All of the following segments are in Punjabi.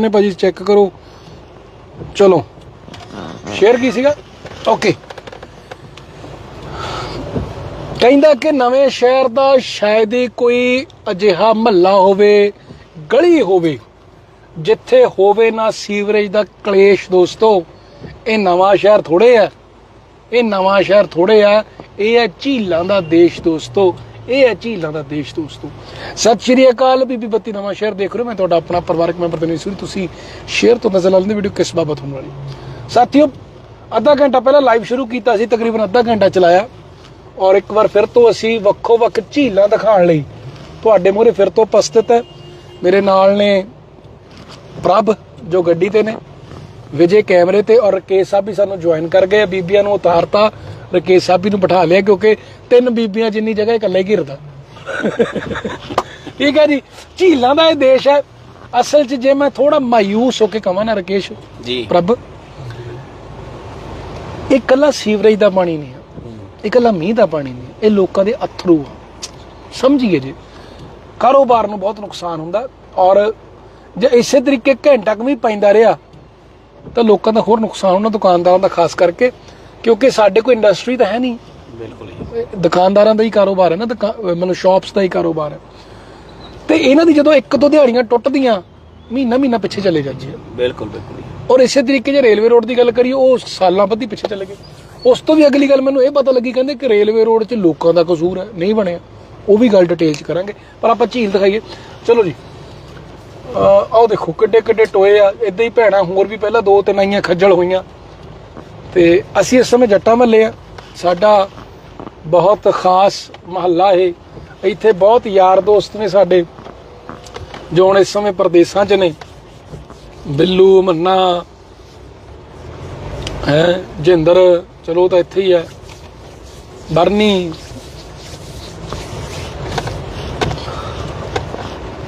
ਨੇ ਭਾਜੀ ਚੈੱਕ ਕਰੋ। ਚਲੋ। ਸ਼ੇਅਰ ਕੀ ਸੀਗਾ? ਓਕੇ ਕਹਿੰਦਾ ਕਿ ਨਵੇਂ ਸ਼ਹਿਰ ਦਾ ਸ਼ਾਇਦ ਹੀ ਕੋਈ ਅਜਿਹਾ ਮਹੱਲਾ ਹੋਵੇ, ਗਲੀ ਹੋਵੇ, ਜਿੱਥੇ ਹੋਵੇ ਨਾ ਸੀਵਰੇਜ ਦਾ ਕਲੇਸ਼ ਦੋਸਤੋ। ਇਹ ਨਵਾਂ ਸ਼ਹਿਰ ਥੋੜੇ ਆ। ਇਹ ਨਵਾਂ ਸ਼ਹਿਰ ਥੋੜੇ ਆ। ਇਹ ਹੈ ਝੀਲਾਂ ਦਾ ਦੇਸ਼ ਦੋਸਤੋ। ਇਹ ਹੈ ਝੀਲਾਂ ਦਾ ਦੇਸ਼ ਦੋਸਤੋ। ਸਤਿ ਸ਼੍ਰੀ ਅਕਾਲ, ਬੀਬੀ ਬੱਤੀ ਨਵਾਂ ਸ਼ਹਿਰ ਦੇਖ ਰਹੇ ਹੋ। ਮੈਂ ਤੁਹਾਡਾ ਆਪਣਾ ਪਰਿਵਾਰਕ ਮੈਂਬਰ ਤਨਵੀਰ ਸੂਰੀ। ਤੁਸੀਂ ਸ਼ੇਅਰ ਤੋਂ ਨਜ਼ਰ ਲੈਂਦੇ ਵੀਡੀਓ ਕਿਸ ਬਾਬਤ ਹੋਣ ਵਾਲੀ। ਸਾਥੀਓ, ਅੱਧਾ ਘੰਟਾ ਪਹਿਲਾਂ ਲਾਈਵ ਸ਼ੁਰੂ ਕੀਤਾ ਸੀ, ਤਕਰੀਬਨ ਅੱਧਾ ਘੰਟਾ ਚਲਾਇਆ। ਔਰ ਇੱਕ ਵਾਰ ਫਿਰ ਤੋਂ ਅਸੀਂ ਵੱਖੋ ਵੱਖ ਝੀਲਾਂ ਦਿਖਾਉਣ ਲਈ ਤੁਹਾਡੇ ਮੂਹਰੇ ਫਿਰ ਤੋਂ ਉਪਸਥਿਤ ਹੈ। ਮੇਰੇ ਨਾਲ ਨੇ ਪ੍ਰਭ, ਜੋ ਗੱਡੀ ਤੇ ਨੇ, ਵਿਜੇ ਕੈਮਰੇ ਤੇ ਔਰ ਕੇ ਸਾਹਿਬ ਵੀ ਸਾਨੂੰ ਜੁਆਇਨ ਕਰ ਗਏ ਬੀਬੀਆਂ ਨੂੰ ਉਤਾਰਤਾ। ਰਕੇਸ਼ ਸਾਹਿਬ ਵੀ ਨੂੰ ਬਿਠਾ ਲਿਆ ਕਿਉਂਕਿ ਤਿੰਨ ਬੀਬੀਆਂ ਜਿੰਨੀ ਜਗ੍ਹਾ ਇਕੱਲੇ ਘਿਰਦਾ। ਠੀਕ ਹੈ ਜੀ ਝੀਲਾਂ ਦਾ ਇਹ ਦੇਸ਼ ਹੈ। ਅਸਲ 'ਚ ਜੇ ਮੈਂ ਥੋੜਾ ਮਾਯੂਸ ਹੋ ਕੇ ਕਹਾਂ ਨਾ ਰਕੇਸ਼ ਜੀ। ਪ੍ਰਭ ਇਹ ਕੱਲਾ ਸੀਵਰੇਜ ਦਾ ਪਾਣੀ ਨਹੀਂ ਹੈ। ਇਹ ਕੱਲਾ ਮੀਂਹ ਦਾ ਪਾਣੀ ਨਹੀਂ ਇਹ ਲੋਕਾਂ ਦੇ ਅਥਰੂ ਆ। ਸਮਝੀਏ ਜੀ ਕਾਰੋਬਾਰ ਨੂੰ ਬਹੁਤ ਨੁਕਸਾਨ ਹੁੰਦਾ ਔਰ ਜੇ ਇਸੇ ਤਰੀਕੇ ਘੰਟਾ ਕੁ ਵੀ ਪੈਂਦਾ ਰਿਹਾ ਤਾਂ ਲੋਕਾਂ ਦਾ ਹੋਰ ਨੁਕਸਾਨ ਉਹਨਾਂ ਦੁਕਾਨਦਾਰਾਂ ਦਾ ਖਾਸ ਕਰਕੇ ਕਿਉਂਕਿ ਸਾਡੇ ਕੋਈ ਇੰਡਸਟਰੀ ਤਾਂ ਹੈ ਨਹੀਂ। ਬਿਲਕੁਲ ਦੁਕਾਨਦਾਰਾਂ ਦਾ ਹੀ ਕਾਰੋਬਾਰ ਹੈ ਨਾ ਮਤਲਬ ਸ਼ਾਪਸ ਦਾ ਹੀ ਕਾਰੋਬਾਰ ਹੈ। ਤੇ ਇਹਨਾਂ ਦੀ ਜਦੋਂ ਇੱਕ ਦੋ ਦਿਹਾੜੀਆਂ ਟੁੱਟਦੀਆਂ ਮਹੀਨਾ ਮਹੀਨਾ ਪਿੱਛੇ ਚਲੇ ਜਾਂਦੀ ਹੈ ਬਿਲਕੁਲ ਬਿਲਕੁਲ। ਔਰ ਇਸੇ ਤਰੀਕੇ ਜੇ ਰੇਲਵੇ ਰੋਡ ਦੀ ਗੱਲ ਕਰੀਏ ਉਹ ਸਾਲਾਂ ਬੱਧੀ ਪਿੱਛੇ ਚਲੇ ਗਏ। ਉਸ ਤੋਂ ਵੀ ਅਗਲੀ ਗੱਲ ਮੈਨੂੰ ਇਹ ਪਤਾ ਲੱਗੀ ਕਹਿੰਦੇ ਕਿ ਰੇਲਵੇ ਰੋਡ 'ਚ ਲੋਕਾਂ ਦਾ ਕਸੂਰ ਹੈ ਨਹੀਂ ਬਣਿਆ। ਉਹ ਵੀ ਗੱਲ ਡਿਟੇਲ 'ਚ ਕਰਾਂਗੇ। ਪਰ ਆਪਾਂ ਝੀਲ ਦਿਖਾਈਏ। ਚਲੋ ਜੀ। ਆਓ ਦੇਖੋ ਕਿੱਡੇ ਕਿੱਡੇ ਟੋਏ ਆ। ਇਦਾਂ ਹੀ ਭੈਣਾਂ ਹੋਰ ਵੀ ਪਹਿਲਾਂ ਦੋ ਤਿੰਨ ਆਈਆਂ ਖੱਜਲ ਹੋਈਆਂ। ਤੇ ਅਸੀਂ ਇਸ ਸਮੇਂ ਜੱਟਾ ਮਹੱਲੇ ਆ। ਸਾਡਾ ਬਹੁਤ ਖਾਸ ਮਹੱਲਾ ਇਹ। ਇੱਥੇ ਬਹੁਤ ਯਾਰ ਦੋਸਤ ਨੇ ਸਾਡੇ, ਜੋ ਹੁਣ ਇਸ ਸਮੇਂ ਪ੍ਰਦੇਸਾਂ 'ਚ ਨੇ। ਬਿੱਲੂ, ਮੰਨਾ, ਹੈ, ਜਿੰਦਰ, ਚਲੋ ਤਾਂ ਇੱਥੇ ਹੀ ਹੈ ਬਰਨੀ,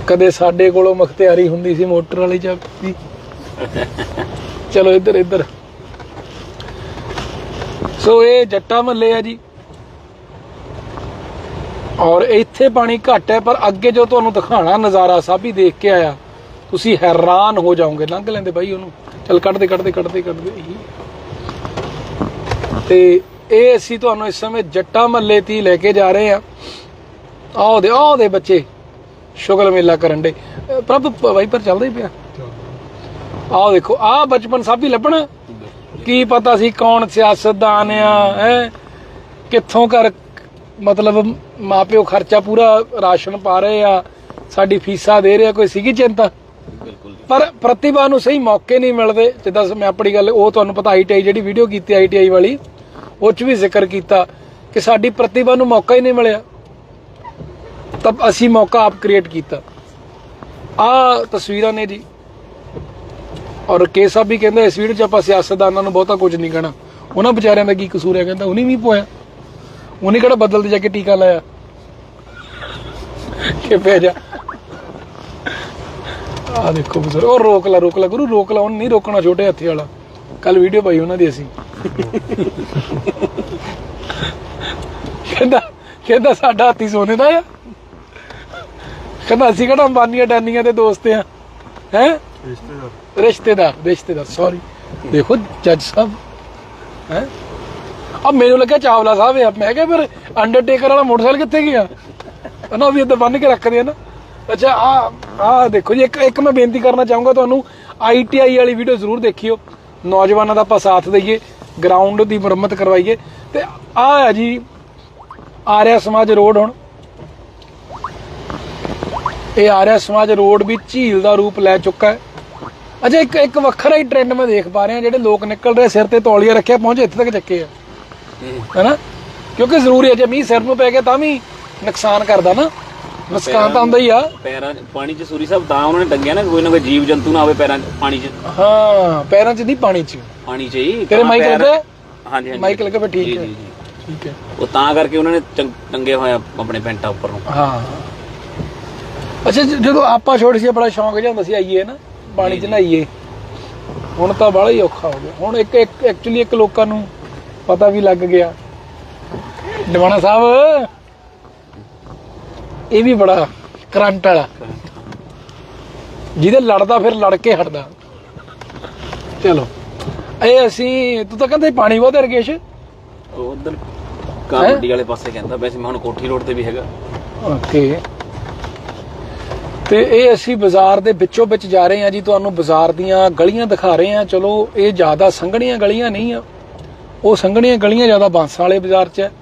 ਕਦੇ ਸਾਡੇ ਕੋਲੋਂ ਮਖਤਿਆਰੀ ਹੁੰਦੀ ਸੀ ਮੋਟਰ ਵਾਲੀ ਚਾਬੀ ਚਲੋ ਇੱਧਰ ਇੱਧਰ। ਸੋ ਇਹ ਜੱਟਾ ਮੱਲੇ ਆ ਜੀ। ਔਰ ਇੱਥੇ ਪਾਣੀ ਘੱਟ ਹੈ, ਪਰ ਅੱਗੇ ਜੋ ਤੁਹਾਨੂੰ ਦਿਖਾਣਾ ਨਜ਼ਾਰਾ ਸਭ ਹੀ ਦੇਖ ਕੇ ਆਇਆ, ਤੁਸੀਂ ਹੈਰਾਨ ਹੋ ਜਾਓਗੇ, ਲੰਘ ਲੈਂਦੇ ਬਾਈ ਉਹਨੂੰ। ਚੱਲ ਕੱਢਦੇ ਕੱਢਦੇ ਕੱਢਦੇ ਕੱਢਦੇ। ਤੇ ਇਹ ਅਸੀਂ ਤੁਹਾਨੂੰ ਇਸ ਸਮੇਂ ਜੱਟਾ ਮੱਲੇ ਤੀ ਲੈ ਕੇ ਜਾ ਰਹੇ ਆ ਆਓ ਦੇ ਆਓ ਦੇ ਬੱਚੇ, ਸ਼ੁਗਲ ਮੇਲਾ ਕਰਨ ਦੇ। ਪ੍ਰਭ ਵਾਈਪਰ ਚੱਲਦਾ ਹੀ ਪਿਆ। ਆਓ ਦੇਖੋ ਆ ਬਚਪਨ ਸਭ ਹੀ ਲੱਭਣਾ। ਕੀ ਪਤਾ ਸੀ ਕੌਣ ਸਿਆਸਤਦਾਨ ਆ ਹੈ? ਕਿੱਥੋਂ ਕਰ ਮਤਲਬ ਮਾਪਿਓ ਖਰਚਾ ਪੂਰਾ ਰਾਸ਼ਨ ਪਾ ਰਹੇ ਆ ਸਾਡੀ ਫੀਸਾਂ ਦੇ ਰਿਹਾ ਕੋਈ ਸੀਗੀ ਚਿੰਤਾ। ਪਰ ਪ੍ਰਤਿਭਾ ਨੂੰ ਸਹੀ ਮੌਕੇ ਨਹੀਂ ਮਿਲਦੇ ਜਿੱਦਾਂ ਮੈਂ ਆਪਣੀ ਗੱਲ ਉਹ ਤੁਹਾਨੂੰ ਪਤਾ ਆਈਟੀਆਈ ਜਿਹੜੀ ਵੀਡੀਓ ਕੀਤੀ ਆਈਟੀਆਈ ਵਾਲੀ ਉਹ ਚ ਵੀ ਜ਼ਿਕਰ ਕੀਤਾ ਕਿ ਸਾਡੀ ਪ੍ਰਤਿਭਾ ਨੂੰ ਮੌਕਾ ਹੀ ਨਹੀਂ ਮਿਲਿਆ। ਤਬ ਅਸੀਂ ਮੌਕਾ ਆਪ ਕ੍ਰੀਏਟ ਕੀਤਾ। ਆ ਤਸਵੀਰਾਂ ਨੇ ਜੀ। ਔਰ ਕੇ ਸਾਹਿਬ ਵੀ ਕਹਿੰਦਾ ਇਸ ਵੀਡੀਓ 'ਚ ਆਪਾਂ ਸਿਆਸਤਦਾਨਾਂ ਨੂੰ ਬਹੁਤਾ ਕੁਝ ਨਹੀਂ ਕਹਿਣਾ। ਉਹਨਾਂ ਵਿਚਾਰਿਆਂ ਦਾ ਕੀ ਕਸੂਰ ਹੈ? ਕਹਿੰਦਾ ਉਹਨੇ ਵੀ ਪੋਇਆ। ਉਹਨੇ ਕਿਹੜਾ ਬਦਲ ਤੇ ਜਾ ਕੇ ਟੀਕਾ ਲਾਇਆ? ਕਿ ਪੈ ਆ ਦੇਖੋ ਬਜ਼ੁਰਗ, ਉਹ ਰੋਕ ਲਾ ਰੋਕ ਲਾ। ਗੁਰੂ ਰੋਕ ਲਾ, ਉਹਨੂੰ ਨਹੀਂ ਰੋਕਣਾ ਛੋਟੇ ਹੱਥੀ ਵਾਲਾ। ਕੱਲ ਵੀਡੀਓ ਪਾਈ ਉਹਨਾਂ ਦੀ ਅਸੀਂ। ਕਹਿੰਦਾ ਕਹਿੰਦਾ ਸਾਡਾ ਹਾਥੀ ਸੋਨੇ ਦਾ ਆ। ਕਹਿੰਦਾ ਅਸੀਂ ਕਿਹੜਾ ਅੰਬਾਨੀਆਂ, ਡਾਨੀਆਂ ਦੇ ਦੋਸਤ ਆ। ਹੈ? ਰਿਸ਼ਤੇਦਾਰ। ਰਿਸ਼ਤੇਦਾਰ ਸੌਰੀ ਦੇਖੋ ਜੱਜ ਸਾਹਿਬ, ਹੈ? ਆ ਮੈਨੂੰ ਲੱਗਿਆ ਚਾਵਲਾ ਸਾਹਿਬ ਆ। ਮੈਂ ਕਿਹਾ ਫਿਰ ਅੰਡਰਟੇਕਰ ਵਾਲਾ ਮੋਟਰਸਾਈਕਲ ਕਿੱਥੇ ਗਿਆ? ਨਾ ਵੀ ਇੱਦਾਂ ਬੰਨ ਕੇ ਰੱਖਦੇ ਆ ਨਾ। ਅੱਛਾ ਆ ਆ ਦੇਖੋ ਜੀ, ਇੱਕ ਇੱਕ ਮੈਂ ਬੇਨਤੀ ਕਰਨਾ ਚਾਹੂੰਗਾ ਤੁਹਾਨੂੰ ਆਈਟੀਆਈ ਵਾਲੀ ਵੀਡੀਓ ਜ਼ਰੂਰ ਦੇਖਿਓ। ਨੌਜਵਾਨਾਂ ਦਾ ਆਪਾਂ ਸਾਥ ਦਈਏ ਗਰਾਊਂਡ ਦੀ ਮੁਰੰਮਤ ਕਰਵਾਈਏ। ਤੇ ਆ ਹੈ ਜੀ, ਆਰਿਆ ਸਮਾਜ ਰੋਡ ਹੁਣ। ਇਹ ਆਰਿਆ ਸਮਾਜ ਰੋਡ ਵੀ ਝੀਲ ਦਾ ਰੂਪ ਲੈ ਚੁੱਕਾ ਹੈ। ਅਜੇ ਇੱਕ ਇੱਕ ਵੱਖਰਾ ਹੀ ਟ੍ਰੈਂਡ ਮੈਂ ਦੇਖ ਪਾ ਰਿਹਾ ਜਿਹੜੇ ਲੋਕ ਨਿਕਲ ਰਹੇ ਸਿਰ ਤੇ ਤੌਲੀਆ ਰੱਖਿਆ ਪਹੁੰਚੇ ਇੱਥੇ ਤੱਕ ਚੱਕੇ ਆ। ਹੈਨਾ? ਕਿਉਂਕਿ ਜ਼ਰੂਰੀ ਹੈ ਜੇ ਮੀਂਹ ਸਿਰ ਨੂੰ ਪੈ ਗਿਆ ਤਾਂ ਵੀ ਨੁਕਸਾਨ ਕਰਦਾ ਨਾ। ਨੁਕਸਾਨ ਤਾਂ ਹੁੰਦਾ ਹੀ ਆ। ਪੈਰਾਂ ਪਾਣੀ 'ਚ ਸੂਰੀ ਸਾਹਿਬ ਤਾਂ ਉਹਨਾਂ ਨੇ ਟੰਗਿਆ ਨਾ ਕੋਈ ਨਾ ਕੋਈ ਜੀਵ ਜੰਤੂ ਨਾ ਆਵੇ ਪੈਰਾਂ 'ਚ ਪਾਣੀ 'ਚ। ਹਾਂ ਪੈਰਾਂ 'ਚ ਨਹੀਂ ਪਾਣੀ 'ਚ। ਪਾਣੀ 'ਚ ਹੀ। ਤੇਰੇ ਮਾਈਕ ਲੱਗਾ? ਹਾਂਜੀ ਹਾਂਜੀ। ਮਾਈਕ ਲੱਗਾ ਫਿਰ ਠੀਕ ਹੈ। ਜੀ, ਜੀ। ਠੀਕ ਹੈ। ਉਹ ਤਾਂ ਕਰਕੇ ਉਹਨਾਂ ਨੇ ਟੰਗ- ਹੋਇਆ ਆਪਣੇ ਪੈਂਟਾਂ ਉੱਪਰ ਨੂੰ। ਹਾਂ। ਅੱਛਾ ਜਦੋਂ ਆਪਾਂ ਛੋਟੇ ਸੀ ਬੜਾ ਸ਼ੌਂਕ ਜਿਹਾ ਹੁੰਦਾ ਸੀ ਆਈਏ ਨਾ ਪਾਣੀ 'ਚ ਨਹਾਈਏ। ਹੁਣ ਤਾਂ ਬੜਾ ਹੀ ਔਖਾ ਹੋ ਗਿਆ। ਹੁਣ ਇੱਕ ਇੱਕ ਐਕਚੁਅਲੀ ਇੱਕ ਲੋਕਾਂ ਨੂੰ ਪਤਾ ਵੀ ਲੱਗ ਗਿਆ। ਡਵਾਣਾ ਸਾਹਿਬ ਇਹ ਵੀ ਬੜਾ ਕਰੰਟ ਵਾਲਾ। ਜਿਹਦੇ ਲੜਦਾ ਫਿਰ ਲੜ ਕੇ ਹਟਦਾ। ਚਲੋ। ਇਹ ਅਸੀਂ ਤੂੰ ਤਾਂ ਕਹਿੰਦਾ ਪਾਣੀ ਬਹੁਤ ਹੈ ਰਕੇਸ਼। ਉਧਰ ਕਾਮੜੀ ਵਾਲੇ ਪਾਸੇ ਕਹਿੰਦਾ ਵੈਸੇ ਮੈਂ ਹੁਣ ਕੋਠੀ ਰੋਡ ਤੇ ਵੀ ਹੈਗਾ। ਓਕੇ। ਤੇ ਇਹ ਅਸੀਂ ਬਾਜ਼ਾਰ ਦੇ ਵਿੱਚੋਂ ਵਿੱਚ ਜਾ ਰਹੇ ਹਾਂ ਜੀ, ਤੁਹਾਨੂੰ ਬਾਜ਼ਾਰ ਦੀਆਂ ਗਲੀਆਂ ਦਿਖਾ ਰਹੇ ਹਾਂ। ਚਲੋ, ਇਹ ਜ਼ਿਆਦਾ ਸੰਘਣੀਆਂ ਗਲੀਆਂ ਨਹੀਂ ਆ। ਉਹ ਸੰਘਣੀਆਂ ਗਲੀਆਂ ਜ਼ਿਆਦਾ ਬਾਂਸਾਂ ਵਾਲੇ ਬਾਜ਼ਾਰ 'ਚ ਹੈ।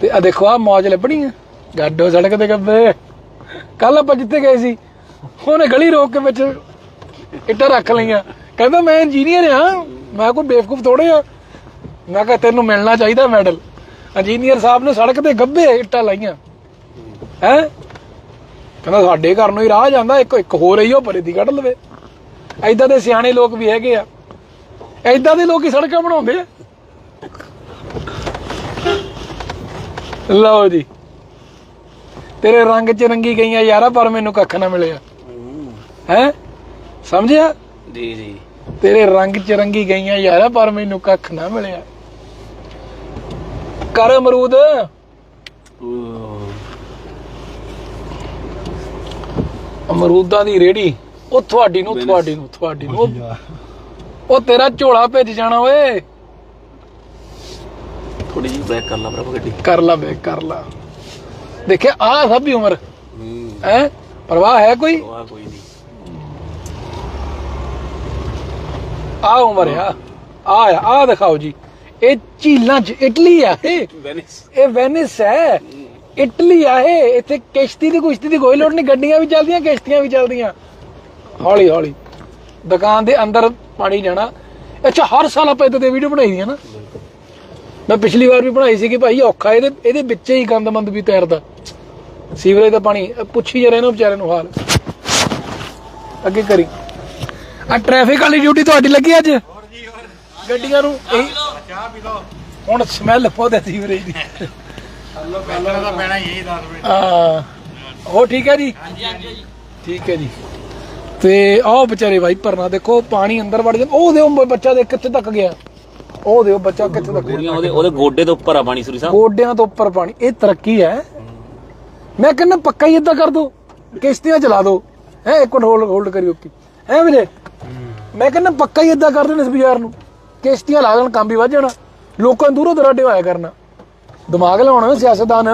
ਤੇ ਆ ਦੇਖੋ ਆ ਮੌਜ ਲੱਭਣੀ ਆ। ਗੱਡੋ ਸੜਕ ਤੇ ਗੱਬੇ। ਕੱਲ ਆਪਾਂ ਜਿੱਥੇ ਗਏ ਸੀ, ਉਹਨੇ ਗਲੀ ਰੋਕ ਕੇ ਵਿੱਚ ਇੱਟਾਂ ਰੱਖ ਲਈਆਂ। ਕਹਿੰਦਾ, ਮੈਂ ਇੰਜੀਨੀਅਰ ਆ। ਮੈਂ ਕੋਈ ਬੇਵਕੂਫ ਥੋੜੇ ਆ। ਮੈਂ ਕਿਹਾ, ਤੈਨੂੰ ਮਿਲਣਾ ਚਾਹੀਦਾ ਮੈਡਲ ਇੰਜੀਨੀਅਰ ਸਾਹਿਬ ਨੇ ਸੜਕ ਤੇ ਗੱਬੇ ਇੱਟਾਂ ਲਾਈਆਂ। ਹੈ? ਕਹਿੰਦਾ ਸਾਡੇ ਘਰ ਨੂੰ ਹੀ ਰਾਹ ਜਾਂਦਾ ਇੱਕ ਇੱਕ ਹੋਰ ਰਹੀ ਉਹ ਪਰੇ ਦੀ ਕੱਢ ਲਵੇ। ਐਦਾਂ ਦੇ ਸਿਆਣੇ ਲੋਕ ਵੀ ਹੈਗੇ ਆ। ਐਦਾਂ ਦੇ ਲੋਕ ਹੀ ਸੜਕਾਂ ਬਣਾਉਂਦੇ ਆ। ਲਓ ਜੀ। ਤੇਰੇ ਰੰਗ ਚ ਰੰਗੀ ਗਈਆਂ ਯਾਰਾ ਪਰ ਮੈਨੂੰ ਕੱਖ ਨਾ ਮਿਲਿਆ। ਹੈ? ਸਮਝਿਆ? ਜੀ ਜੀ। ਤੇਰੇ ਰੰਗ ਚ ਰੰਗੀ ਗਈਆਂ ਯਾਰਾ ਪਰ ਮੈਨੂੰ ਕੱਖ ਨਾ ਮਿਲਿਆ। ਕਰ ਅਮਰੂਦ। ਅਮਰੂਦਾਂ ਦੀ ਰੇੜੀ ਉਹ ਤੁਹਾਡੀ ਨੂੰ ਤੁਹਾਡੀ ਨੂੰ ਤੁਹਾਡੀ ਨੂੰ। ਉਹ- ਉਹ ਤੇਰਾ ਝੋਲਾ ਭੇਜ ਜਾਣਾ ਓਏ। ਥੋੜੀ ਜਿਹੀ ਬੈਕ ਕਰ ਲਾ ਭਰਾ ਗੱਡੀ। ਕਰ ਲਾ ਬੇ ਕਰ ਲਾ। ਦੇਖਿਆ ਆ ਸਭ ਦੀ ਉਮਰ। ਹੂੰ। ਹੈ? ਪਰਵਾਹ ਹੈ ਕੋਈ? ਆ ਕੋਈ ਨਹੀਂ। ਆ ਉਮਰ ਆ ਆ ਆ ਦਿਖਾਓ ਜੀ। ਇਹ ਝੀਲਾਂ ਚ ਇਟਲੀ ਆ ਇਹ। ਵੈਨਿਸ। ਇਹ ਵੈਨਿਸ ਹੈ। ਇਟਲੀ ਆ ਇਹ ਇੱਥੇ ਕਿਸ਼ਤੀ ਦੀ ਕੁਸ਼ਤੀ ਦੀ ਕੋਈ ਲੋੜ ਨਹੀਂ ਗੱਡੀਆਂ ਵੀ ਚੱਲਦੀਆਂ ਕਿਸ਼ਤੀਆਂ ਵੀ ਚੱਲਦੀਆਂ। ਹੌਲੀ ਹੌਲੀ ਦੁਕਾਨ ਦੇ ਅੰਦਰ ਪਾਣੀ ਜਾਣਾ। ਅੱਛਾ ਹਰ ਸਾਲ ਆਪਾਂ ਇਦਾਂ ਦੇ ਵੀਡੀਓ ਬਣਾਈ ਦੀਆਂ ਨਾ। ਮੈਂ ਪਿਛਲੀ ਵਾਰ ਵੀ ਬਣਾਈ ਸੀ ਕਿ ਭਾਈ ਔਖਾ ਇਹਦੇ ਇਹਦੇ ਵਿੱਚ ਹੀ ਗੰਦਮੰਦ ਵੀ ਤੈਰਦਾ। ਸੀਵਰੇਜ ਦਾ ਪਾਣੀ ਪੁੱਛੀ ਜਾ ਰਹੇ ਨੇ ਵਿਚਾਰੇ ਨੂੰ ਹਾਲ। ਅੱਗੇ ਕਰੀ। ਆ ਟ੍ਰੈਫਿਕ ਵਾਲੀ ਡਿਊਟੀ ਤੁਹਾਡੀ ਲੱਗੀ ਅੱਜ? ਗੱਡੀਆਂ ਨੂੰ ਇਹੀ ਹੁਣ ਸਮੈਲ ਪੋਦੇ ਸੀਵਰੇਜ ਦੀ। ਪਹਿਲਾਂ ਤਾਂ ਪੈਣਾ ਹੀ 10 ਮਿੰਟ। ਆ ਹੋ ਠੀਕ ਹੈ ਜੀ? ਹਾਂਜੀ ਹਾਂਜੀ ਠੀਕ ਹੈ ਜੀ। ਤੇ ਆਹ ਵਿਚਾਰੇ ਵਾਈਪਰ ਨਾ ਦੇਖੋ ਪਾਣੀ ਅੰਦਰ ਵੜ ਜਾਂਦਾ। ਉਹ ਦੇਖੋ ਬੱਚਾ ਦੇ ਕਿੱਥੇ ਤੱਕ ਗਿਆ। ਉਹ ਦੇਖੋ ਬੱਚਾ ਕਿੱਥੇ ਤੱਕ ਗਿਆ। ਉਹਦੇ ਉਹਦੇ ਗੋਡੇ ਤੋਂ ਉੱਪਰ ਆ ਪਾਣੀ ਸੂਰੀ ਸਾਹਿਬ। ਗੋਡਿਆਂ ਤੋਂ ਉੱਪਰ ਪਾਣੀ। ਇਹ ਤਰੱਕੀ ਹੈ। ਮੈਂ ਕਹਿੰਦਾ ਪੱਕਾ ਹੀ ਇਦਾਂ ਕਰ ਦੋ। ਕਿਸ਼ਤੀਆਂ ਚਲਾ ਦੋ। ਹੈ ਇੱਕ ਮਿੰਟ ਹੋਲਡ ਹੋਲਡ ਕਰਿਓ ਕੀ ਹੈ ਵੀਰੇ? ਮੈਂ ਕਹਿੰਦਾ ਪੱਕਾ ਹੀ ਇਦਾਂ ਕਰ ਦੇਣ ਇਸ ਬਾਜ਼ਾਰ ਨੂੰ। ਕਿਸ਼ਤੀਆਂ ਲਾ ਦੇਣ ਕੰਮ ਵੀ ਵੱਧ ਜਾਣਾ। ਲੋਕਾਂ ਨੂੰ ਦੂਰੋਂ ਦਰਾਡੇ ਆਇਆ ਕਰਨਾ। ਦਿਮਾਗ ਲਾਉਣਾ ਸਿਆਸਤਦਾਨ।